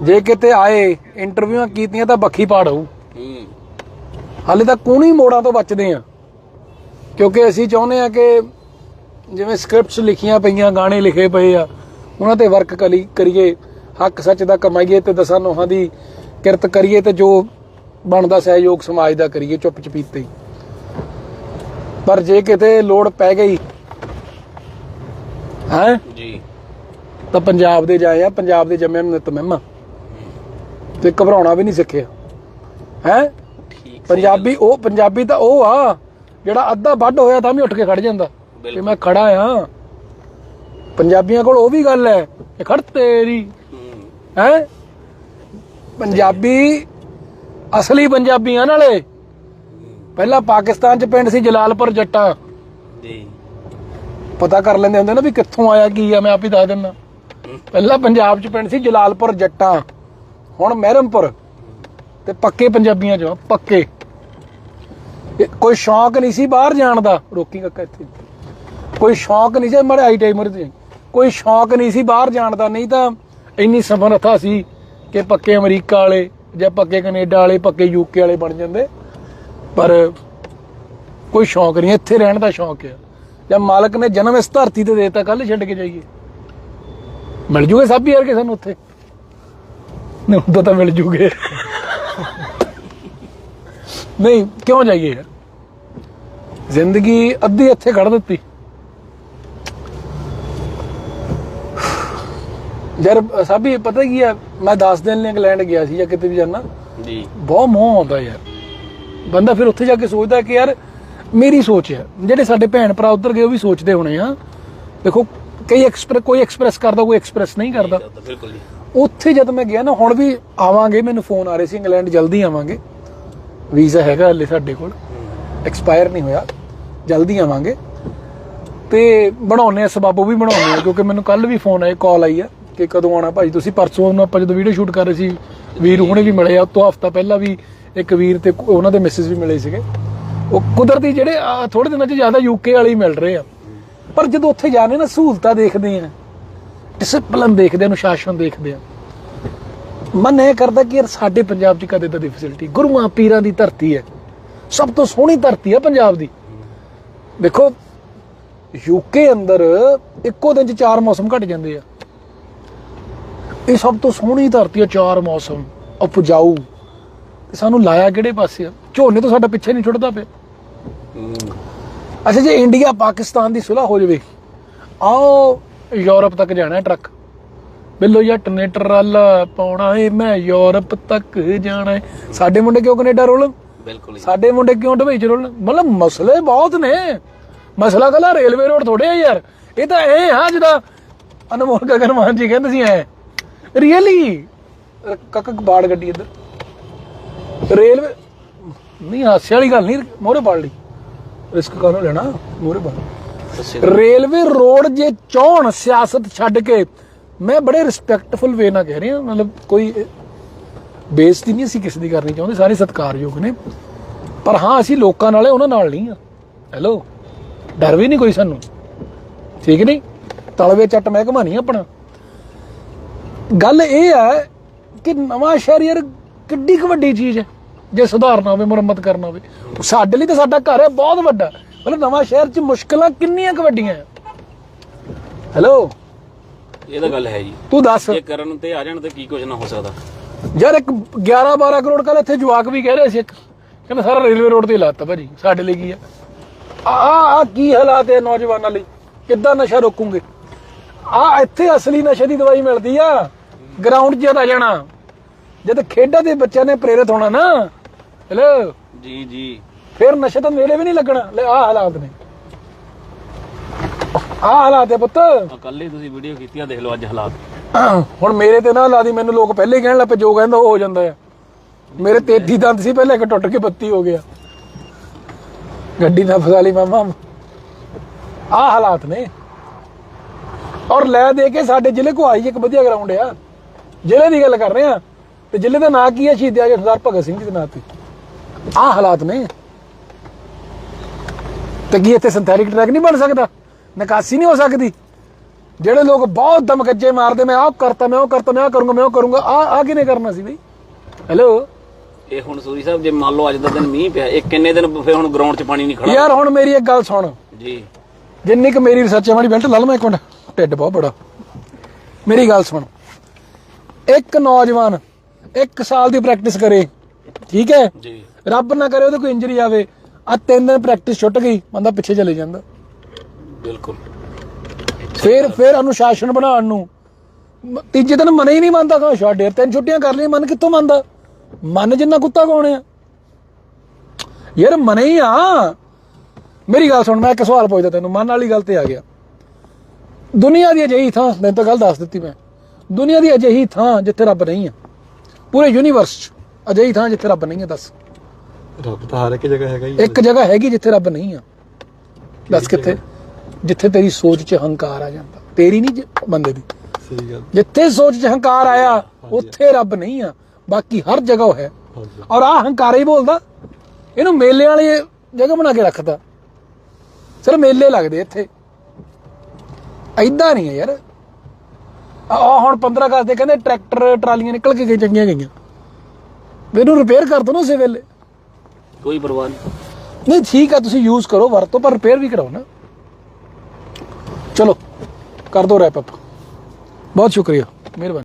ਜੇ ਕਿਤੇ ਆਏ ਇੰਟਰਵਿਊਆਂ ਕੀਤੀਆਂ ਤਾਂ ਬੱਖੀ ਪਾੜ ਹੋਊ ਹਾਲੇ ਤਾਂ ਕੂਣੀ ਮੋੜਾਂ ਤੋਂ ਬਚਦੇ ਆ ਕਿਉਂਕਿ ਅਸੀਂ ਚਾਹੁੰਦੇ ਆ ਕਿ ਜਿਵੇਂ ਸਕ੍ਰਿਪਟਸ ਲਿਖੀਆਂ ਪਈਆਂ ਗਾਣੇ ਲਿਖੇ ਪਏ ਆ ਉਹਨਾਂ ਤੇ ਵਰਕ ਕਰੀ ਕਰੀਏ ਹੱਕ ਸੱਚ ਦਾ ਕਮਾਈਏ ਤੇ ਦਸਾਂ ਨੋਹਾਂ ਦੀ ਕਿਰਤ ਕਰੀਏ ਤੇ ਜੋ ਬਣਦਾ ਸਹਿਯੋਗ ਸਮਾਜ ਦਾ ਕਰੀਏ ਚੁੱਪ ਚਪੀਤੇ ਪਰ ਜੇ ਕਿਤੇ ਲੋੜ ਪੈ ਗਈ ਹੈ? ਜੀ। ਤਾਂ ਪੰਜਾਬ ਦੇ ਜਾਏ ਆ ਪੰਜਾਬ ਦੇ ਜੰਮੇ ਨੂੰ ਨਿਤ ਮਹਿਮਾ ਤੇ ਘਬਰਾਉਣਾ ਵੀ ਨਹੀਂ ਸਿੱਖਿਆ। ਹੈ? ਪੰਜਾਬੀ ਉਹ ਪੰਜਾਬੀ ਤਾਂ ਉਹ ਆ ਜਿਹੜਾ ਅੱਧਾ ਵੱਢ ਹੋਇਆ ਤਾਂ ਵੀ ਉੱਠ ਕੇ ਖੜ ਜਾਂਦਾ। ਕਿ। ਮੈਂ ਖੜਾ ਆ। ਪੰਜਾਬੀਆਂ ਕੋਲ ਉਹ ਵੀ ਗੱਲ ਹੈ ਕਿ ਖੜ ਤੇਰੀ। ਹੂੰ। ਪੰਜਾਬੀ ਅਸਲੀ ਪੰਜਾਬੀਆਂ ਨਾਲੇ। ਪਹਿਲਾਂ ਪਾਕਿਸਤਾਨ ਚ ਪਿੰਡ ਸੀ ਜਲਾਲਪੁਰ ਜੱਟਾਂ। ਜੀ। ਪਤਾ ਕਰ ਲੈਂਦੇ ਹੁੰਦੇ ਨਾ ਵੀ ਕਿੱਥੋਂ ਆਇਆ ਕੀ ਆ ਮੈਂ ਆਪ ਹੀ ਦੱਸ ਦਿੰਦਾ। ਪਹਿਲਾਂ ਪੰਜਾਬ ਚ ਪਿੰਡ ਸੀ ਜਲਾਲਪੁਰ ਜੱਟਾਂ। ਹੁਣ ਮਹਿਰਮਪੁਰ। ਤੇ ਪੱਕੇ ਪੰਜਾਬੀਆਂ ਚੋਂ ਪੱਕੇ। ਕੋਈ ਸ਼ੌਂਕ ਨਹੀਂ ਸੀ ਬਾਹਰ ਜਾਣ ਦਾ। ਰੋਕੀ ਕੱਕਾ ਇੱਥੇ। ਕੋਈ ਸ਼ੌਂਕ ਨਹੀਂ ਸੀ ਮੜੇ ਆਈ ਟਾਈਮ ਮਰੇ ਕੋਈ ਸ਼ੌਂਕ ਨਹੀਂ ਸੀ ਬਾਹਰ ਜਾਣ ਦਾ, ਨਹੀਂ ਤਾਂ ਇੰਨੀ ਸਮਰੱਥਾ ਸੀ ਕਿ ਪੱਕੇ ਅਮਰੀਕਾ ਵਾਲੇ ਜਾਂ ਪੱਕੇ ਕੈਨੇਡਾ ਵਾਲੇ, ਪੱਕੇ ਯੂਕੇ ਵਾਲੇ ਬਣ ਜਾਂਦੇ। ਪਰ ਕੋਈ ਸ਼ੌਂਕ ਨਹੀਂ, ਇੱਥੇ ਰਹਿਣ ਦਾ ਸ਼ੌਂਕ ਆ। ਜਾਂ ਮਾਲਕ ਨੇ ਜਨਮ ਇਸ ਧਰਤੀ ਤੇ ਦੇਤਾ ਕੱਲ ਛੱਡ ਕੇ ਜਾਈਏ। ਮਿਲ ਜੂਗੇ ਸਭ ਯਾਰ ਕੇ ਸਾਨੂੰ ਉੱਥੇ? ਨਹੀਂ ਉਦੋਂ ਤਾਂ ਮਿਲ ਜੂਗੇ। ਨਹੀਂ, ਕਿਉਂ ਜਾਈਏ ਯਾਰ? ਜ਼ਿੰਦਗੀ ਅੱਧੀ ਇੱਥੇ ਕੱਢ ਦਿੱਤੀ। ਯਾਰ ਸਾਬੀ ਪਤਾ ਕੀ ਆ? ਮੈਂ 10 ਦਿਨ ਲਈ ਇੰਗਲੈਂਡ ਗਿਆ ਸੀ ਜਾਂ ਕਿਤੇ ਵੀ ਜਾਣਾ। ਜੀ। ਬਹੁਤ ਮੋਹ ਆਉਂਦਾ ਯਾਰ। ਬੰਦਾ ਫਿਰ ਉੱਥੇ ਜਾ ਕੇ ਸੋਚਦਾ ਕਿ ਯਾਰ ਮੇਰੀ ਸੋਚ ਹੈ ਜਿਹੜੇ ਸਾਡੇ ਭੈਣ ਭਰਾ ਉੱਧਰ ਗਏ ਉਹ ਵੀ ਸੋਚਦੇ ਹੋਣੇ ਆ। ਦੇਖੋ ਕਈ ਐਕਸਪ੍ਰੈਸ ਕੋਈ ਐਕਸਪ੍ਰੈਸ ਕਰਦਾ ਕੋਈ ਐਕਸਪ੍ਰੈਸ ਨਹੀਂ ਕਰਦਾ। ਬਿਲਕੁਲ ਜੀ ਉੱਥੇ ਜਦ ਮੈਂ ਗਿਆ ਨਾ ਹੁਣ ਵੀ ਆਵਾਂਗੇ ਮੈਨੂੰ ਫੋਨ ਆ ਰਹੇ ਸੀ ਇੰਗਲੈਂਡ ਜਲਦੀ ਆਵਾਂਗੇ। ਵੀਜ਼ਾ ਹੈਗਾ ਹਲੇ ਸਾਡੇ ਕੋਲ। ਐਕਸਪਾਇਰ ਨਹੀਂ ਹੋਇਆ। ਜਲਦੀ ਆਵਾਂਗੇ। ਤੇ ਬਣਾਉਨੇ ਆ ਸਬਾਬੋ ਵੀ ਬਣਾਉਨੇ ਆ ਕਿਉਂਕਿ ਮੈਨੂੰ ਕੱਲ ਵੀ ਫੋਨ ਆਇਆ ਕਾਲ ਆਈ ਆ। ਕਿ ਕਦੋਂ ਆਣਾ ਭਾਈ ਤੁਸੀਂ ਪਰਸੋਂ ਨੂੰ ਆਪਾਂ ਜਦੋਂ ਵੀਡੀਓ ਸ਼ੂਟ ਕਰ ਰਹੇ ਸੀ, ਵੀਰ ਹੁਣੇ ਵੀ ਮਿਲੇ ਆ ਉਸ ਤੋਂ ਹਫਤਾ ਪਹਿਲਾਂ ਵੀ ਇੱਕ ਵੀਰ ਤੇ ਉਹਨਾਂ ਦੇ ਮੈਸੇਜ ਵੀ ਮਿਲੇ ਸੀਗੇ। ਉਹ ਕੁਦਰਤੀ ਜਿਹੜੇ ਥੋੜੇ ਦਿਨਾਂ 'ਚ ਜ਼ਿਆਦਾ ਯੂਕੇ ਵਾਲੇ ਹੀ ਮਿਲ ਰਹੇ ਆ। ਪਰ ਜਦੋਂ ਉੱਥੇ ਜਾਣੇ ਨਾ, ਸਹੂਲਤਾਂ ਦੇਖਦੇ ਆ ਡਿਸਪਲਿਨ ਦੇਖਦੇ ਆ, ਅਨੁਸ਼ਾਸਨ ਦੇਖਦੇ ਆ। ਮਨ ਇਹ ਕਰਦਾ ਕਿ ਯਾਰ ਸਾਡੇ ਪੰਜਾਬ 'ਚ ਕਦੇ ਤਾਂ ਦੀ ਫੈਸਿਲਿਟੀ ਗੁਰੂਆਂ ਪੀਰਾਂ ਦੀ ਧਰਤੀ ਹੈ। ਸਭ ਤੋਂ ਸੋਹਣੀ ਧਰਤੀ ਹੈ ਪੰਜਾਬ ਦੀ। ਦੇਖੋ ਯੂਕੇ ਅੰਦਰ ਇੱਕੋ ਦਿਨ 'ਚ ਚਾਰ ਮੌਸਮ ਘਟ ਜਾਂਦੇ ਆ। ਇਹ ਸਭ ਤੋਂ ਸੋਹਣੀ ਧਰਤੀ ਹੈ ਚਾਰ ਮੌਸਮ ਉਪਜਾਊ। ਤੇ ਸਾਨੂੰ ਲਾਇਆ ਕਿਹੜੇ ਪਾਸੇ ਆ? ਝੋਨੇ ਤੋਂ ਸਾਡਾ ਪਿੱਛੇ ਨਹੀਂ ਛੁੱਟਦਾ ਪਿਆ। ਅੱਛਾ ਜੇ ਇੰਡੀਆ ਪਾਕਿਸਤਾਨ ਦੀ ਸੁਲ੍ਹਾ ਹੋ ਜਾਵੇ ਆਓ ਯੂਰਪ ਤੱਕ ਜਾਣਾ ਟਰੱਕ। ਬਿੱਲੋ ਜੱਟ ਨੇ ਟਰਾਲਾ ਪਾਉਣਾ ਏ ਮੈਂ ਯੂਰਪ ਤੱਕ ਜਾਣਾ ਸਾਡੇ ਮੁੰਡੇ ਕਿਉਂ ਕੈਨੇਡਾ ਰੋਲਣ? ਬਿਲਕੁਲ ਸਾਡੇ ਮੁੰਡੇ ਕਿਉਂ ਦੁਬਈ ਚ ਰੋਲਣ? ਮਤਲਬ ਮਸਲੇ ਬਹੁਤ ਨੇ। ਮਸਲਾ ਕੱਲਾ ਰੇਲਵੇ ਰੋਡ ਥੋੜੇ ਆ ਯਾਰ। ਇਹ ਤਾਂ ਇਹ ਹਾਂ ਜਿਹਦਾ ਅਨਮੋਲ ਗਗਨਮਾਨ ਜੀ ਕਹਿੰਦੇ ਸੀ ਐ ਰੀਅਲੀ ਕੱਕ ਬਾੜ ਗੱਡੀ ਇੱਧਰ। ਰੇਲਵੇ ਨਹੀਂ ਹਾਸੇ ਵਾਲੀ ਗੱਲ ਨਹੀਂ ਮੋਰੇ ਪੜ ਲਈ। ਰਿਸਕ ਕਾਹਨੂੰ ਲੈਣਾ? ਮੋਰੇ ਪੜ ਰੇਲਵੇ ਰੋਡ ਜੇ ਚਾਹਣ ਸਿਆਸਤ ਛੱਡ ਕੇ ਮੈਂ ਬੜੇ ਰਿਸਪੈਕਟਫੁਲ ਵੇ ਨਾਲ ਕਹਿ ਰਿਹਾ ਮਤਲਬ ਕੋਈ ਬੇਇੱਜ਼ਤੀ ਨਹੀਂ ਅਸੀਂ ਕਿਸੇ ਦੀ ਕਰਨੀ ਚਾਹੁੰਦੇ ਸਾਰੇ ਸਤਿਕਾਰਯੋਗ ਨੇ। ਪਰ ਹਾਂ ਅਸੀਂ ਲੋਕਾਂ ਨਾਲੇ ਉਹਨਾਂ ਨਾਲ ਨਹੀਂ ਆ। ਹੈਲੋ ਡਰ ਵੀ ਨਹੀਂ ਕੋਈ ਸਾਨੂੰ। ਠੀਕ ਨਹੀਂ? ਤਲਵੇ ਚੱਟ ਮੈਂ ਘਮਾਨੀ ਆਪਣਾ। ਗੱਲ ਇਹ ਹੈ ਕਿ ਨਵਾਂ ਸ਼ਹਿਰ ਯਾਰ ਕਿੱਡੀ ਕੁ ਵੱਡੀ ਚੀਜ਼ ਹੈ ਜੇ ਸੁਧਾਰਨਾ ਹੋਵੇ ਮੁਰੰਮਤ ਕਰਨਾ ਹੋਵੇ। ਸਾਡੇ ਲਈ ਤਾਂ ਸਾਡਾ ਘਰ ਹੈ ਬਹੁਤ ਵੱਡਾ। ਮਤਲਬ ਨਵਾਂ ਸ਼ਹਿਰ 'ਚ ਮੁਸ਼ਕਲਾਂ ਕਿੰਨੀਆਂ ਕੁ ਵੱਡੀਆਂ ਹੈ? ਹੈਲੋ ਇਹ ਤਾਂ ਗੱਲ ਹੈ ਜੀ। ਤੂੰ ਦੱਸ। ਜੇ ਕਰਨ ਤੇ ਆ ਜਾਣ ਤੇ ਕੀ ਕੁਝ ਨਾ ਹੋ ਸਕਦਾ। ਯਾਰ ਇੱਕ 11 12 ਕਰੋੜ ਕੱਲ ਇੱਥੇ ਜਵਾਕ ਵੀ ਕਹਿ ਰਹੇ ਸੀ ਇੱਕ। ਕਹਿੰਦਾ ਸਾਰਾ ਰੇਲਵੇ ਰੋਡ ਤੇ ਲਾਤਾ ਭਾਜੀ ਸਾਡੇ ਲਈ ਕੀ ਆ ਆ ਆ ਕੀ ਹਾਲਾਤ ਹੈ ਨੌਜਵਾਨਾਂ ਲਈ? ਕਿੱਦਾਂ ਨਸ਼ਾ ਰੋਕੂਗੇ? ਆ ਇੱਥੇ ਅਸਲੀ ਨਸ਼ੇ ਦੀ ਦਵਾਈ ਮਿਲਦੀ ਆ ਗਰਾਊਂਡ 'ਚ ਆ ਜਾਣਾ। ਜਦ ਖੇਡਾਂ ਦੇ ਬੱਚਿਆਂ ਨੇ ਪ੍ਰੇਰਿਤ ਹੋਣਾ ਨਾ ਹੈਲੋ? ਜੀ ਜੀ। ਫਿਰ ਨਸ਼ੇ ਤਾਂ ਨੇੜੇ ਵੀ ਨਹੀਂ ਲੱਗਣਾ। ਲੈ ਆ ਹਾਲਾਤ ਨੇ। ਆ ਹਾਲਾਤ ਹੈ ਪੁੱਤ। ਕੱਲ ਹੀ ਤੁਸੀਂ ਵੀਡੀਓ ਕੀਤੀ ਆ ਦੇਖ ਲਓ ਅੱਜ ਹਾਲਾਤ। ਹੁਣ ਮੇਰੇ ਤੇ ਨਾ ਲਾ ਦੀ ਮੈਨੂੰ ਲੋਕ ਪਹਿਲੇ ਕਹਿਣ ਲੱਪੇ ਜੋ ਕਹਿੰਦਾ ਉਹ ਹੋ ਜਾਂਦਾ ਆ। ਮੇਰੇ 33 ਦੰਦ ਸੀ ਪਹਿਲੇ ਇੱਕ ਟੁੱਟ ਕੇ ਬੱਤੀ ਹੋ ਗਿਆ। ਗੱਡੀ ਨਾ ਫਸਾ ਲਈ ਮਾਮਾ। ਆ ਹਾਲਾਤ ਨੇ। ਔਰ ਲੈ ਦੇ ਕੇ ਸਾਡੇ ਜ਼ਿਲ੍ਹੇ ਕੋ ਆਈ ਇੱਕ ਵਧੀਆ ਗਰਾਊਂਡ ਆ। ਜ਼ਿਲ੍ਹੇ ਦੀ ਗੱਲ ਕਰ ਰਹੇ ਆ ਤੇ ਜ਼ਿਲ੍ਹੇ ਦਾ ਨਾਂ ਕੀ ਹੈ? ਸ਼ਹੀਦ ਆਜਮ ਸਰਦਾਰ ਭਗਤ ਸਿੰਘ ਜੀ ਦੇ ਨਾਂ ਤੇ। ਆ ਹਾਲਾਤ ਨੇ। ਤੇ ਕੀ ਇੱਥੇ ਸਿੰਥੈਟਿਕ ਟਰੈਕ ਨਹੀਂ ਬਣ ਸਕਦਾ? ਨਿਕਾਸੀ ਨਹੀਂ ਹੋ ਸਕਦੀ? ਜਿਹੜੇ ਲੋਕ ਬਹੁਤ ਦਮਗੱਜੇ ਮਾਰਦੇ ਮੈਂ ਆਹ ਕਰਤਾ ਮੈਂ ਉਹ ਕਰਤਾ ਮੈਂ ਆਹ ਕਰੂੰਗਾ ਮੈਂ ਉਹ ਕਰੂੰਗਾ ਆ ਆ ਕਿਨੇ ਕਰਨਾ ਸੀ ਬਈ? ਹੈਲੋ ਇਹ ਹੁਣ ਸੂਰੀ ਸਾਹਿਬ ਜੇ ਮੰਨ ਲਓ ਅੱਜ ਦਾ ਦਿਨ ਮੀਂਹ ਪਿਆ ਇਹ ਕਿੰਨੇ ਦਿਨ ਫਿਰ ਹੁਣ ਗਰਾਊਂਡ 'ਚ ਪਾਣੀ ਨਹੀਂ ਖੜਾ? ਯਾਰ ਹੁਣ ਮੇਰੀ ਇੱਕ ਗੱਲ ਸੁਣ। ਜੀ। ਜਿੰਨੀ ਕੁ ਮੇਰੀ ਰਿਸਰਚ ਹੈ ਮਾੜੀ ਬੈਲਟ ਲਾ ਲਵਾਂ ਇੱਕ ਮਿੰਟ। ਢਿੱਡ ਬਹੁਤ ਬੜਾ। ਮੇਰੀ ਗੱਲ ਸੁਣ। ਇੱਕ ਨੌਜਵਾਨ ਇੱਕ ਸਾਲ ਦੀ ਪ੍ਰੈਕਟਿਸ ਕਰੇ ਠੀਕ ਹੈ? ਜੀ। ਰੱਬ ਨਾ ਕਰੇ ਉਹਦੇ ਕੋਈ ਇੰਜਰੀ ਆਵੇ ਆ ਤਿੰਨ ਦਿਨ ਪ੍ਰੈਕਟਿਸ ਛੁੱਟ ਗਈ ਬੰਦਾ ਪਿੱਛੇ ਚਲੇ ਜਾਂਦਾ। ਬਿਲਕੁਲ। ਫਿਰ ਫਿਰ ਅਨੁਸ਼ਾਸਨ ਬਣਾਉਣ ਨੂੰ। ਤੀਜੇ ਦਿਨ ਮਨ ਹੀ ਨਹੀਂ ਮੰਨਦਾ ਕਾ ਛੱਡ ਯਾਰ ਤਿੰਨ ਛੁੱਟੀਆਂ ਕਰ ਲਈ ਮਨ ਕਿੱਥੋਂ ਮੰਨਦਾ? ਮਨ ਜਿੰਨਾ ਕੁੱਤਾ ਕੌਣ ਆ? ਯਾਰ ਮਨ ਹੀ ਆ। ਮੇਰੀ ਗੱਲ ਸੁਣ ਮੈਂ ਇੱਕ ਸਵਾਲ ਪੁੱਛਦਾ ਤੈਨੂੰ ਮਨ ਵਾਲੀ ਗੱਲ ਤੇ ਆ ਗਿਆ। ਦੁਨੀਆ ਦੀ ਅਜਿਹੀ ਥਾਂ ਮੈਨੂੰ ਤਾਂ ਗੱਲ ਦੱਸ ਦਿੱਤੀ ਮੈਂ। ਦੁਨੀਆ ਦੀ ਅਜਿਹੀ ਥਾਂ ਜਿੱਥੇ ਰੱਬ ਨਹੀਂ ਆ। ਪੂਰੇ ਯੂਨੀਵਰਸ 'ਚ ਅਜਿਹੀ ਥਾਂ ਜਿੱਥੇ ਰੱਬ ਨਹੀਂ ਆ ਦੱਸ। ਰੱਬ ਤਾਂ ਹਰ ਇੱਕ ਜਗ੍ਹਾ ਹੈਗਾ ਹੀ ਇੱਕ ਜਗ੍ਹਾ ਹੈਗੀ ਜਿੱਥੇ ਰੱਬ ਨਹੀਂ ਆ। ਦੱਸ ਕਿੱਥੇ? ਜਿੱਥੇ ਤੇਰੀ ਸੋਚ 'ਚ ਹੰਕਾਰ ਆ ਜਾਂਦਾ। ਤੇਰੀ ਨਹੀਂ ਬੰਦੇ ਦੀ। ਸਹੀ ਗੱਲ। ਜਿੱਥੇ ਸੋਚ 'ਚ ਹੰਕਾਰ ਆਇਆ ਉੱਥੇ ਰੱਬ ਨਹੀਂ ਆ। ਬਾਕੀ ਹਰ ਜਗ੍ਹਾ ਉਹ ਹੈ। ਔਰ ਆ ਹੰਕਾਰ ਹੀ ਬੋਲਦਾ। ਇਹਨੂੰ ਮੇਲੇ ਵਾਲੀ ਜਗ੍ਹਾ ਬਣਾ ਕੇ ਰੱਖਦਾ। ਸਿਰ ਮੇਲੇ ਲੱਗਦੇ ਇੱਥੇ। ਐਦਾਂ ਨਹੀਂ ਹੈ ਯਾਰ। ਆ ਹੁਣ 15 ਅਗਸਤ ਦੇ ਕਹਿੰਦੇ ਟਰੈਕਟਰ ਟਰਾਲੀਆਂ ਨਿਕਲ ਕੇ ਗਈ ਚੰਗੀਆਂ ਗਈਆਂ। ਇਹਨੂੰ ਰਿਪੇਅਰ ਕਰ ਦੋ ਨਾ ਉਸੇ ਵੇਲੇ। ਕੋਈ ਪਰਵਾਹ ਨਹੀਂ। ਨਹੀਂ ਠੀਕ ਆ ਤੁਸੀਂ ਯੂਜ਼ ਕਰੋ ਵਰਤੋ ਪਰ ਰਿਪੇਅਰ ਵੀ ਕਰਾਓ ਨਾ। ਚਲੋ ਕਰ ਦੋ ਰੈਪ ਅਪ ਬਹੁਤ ਸ਼ੁਕਰੀਆ। ਮਿਹਰਬਾਨੀ।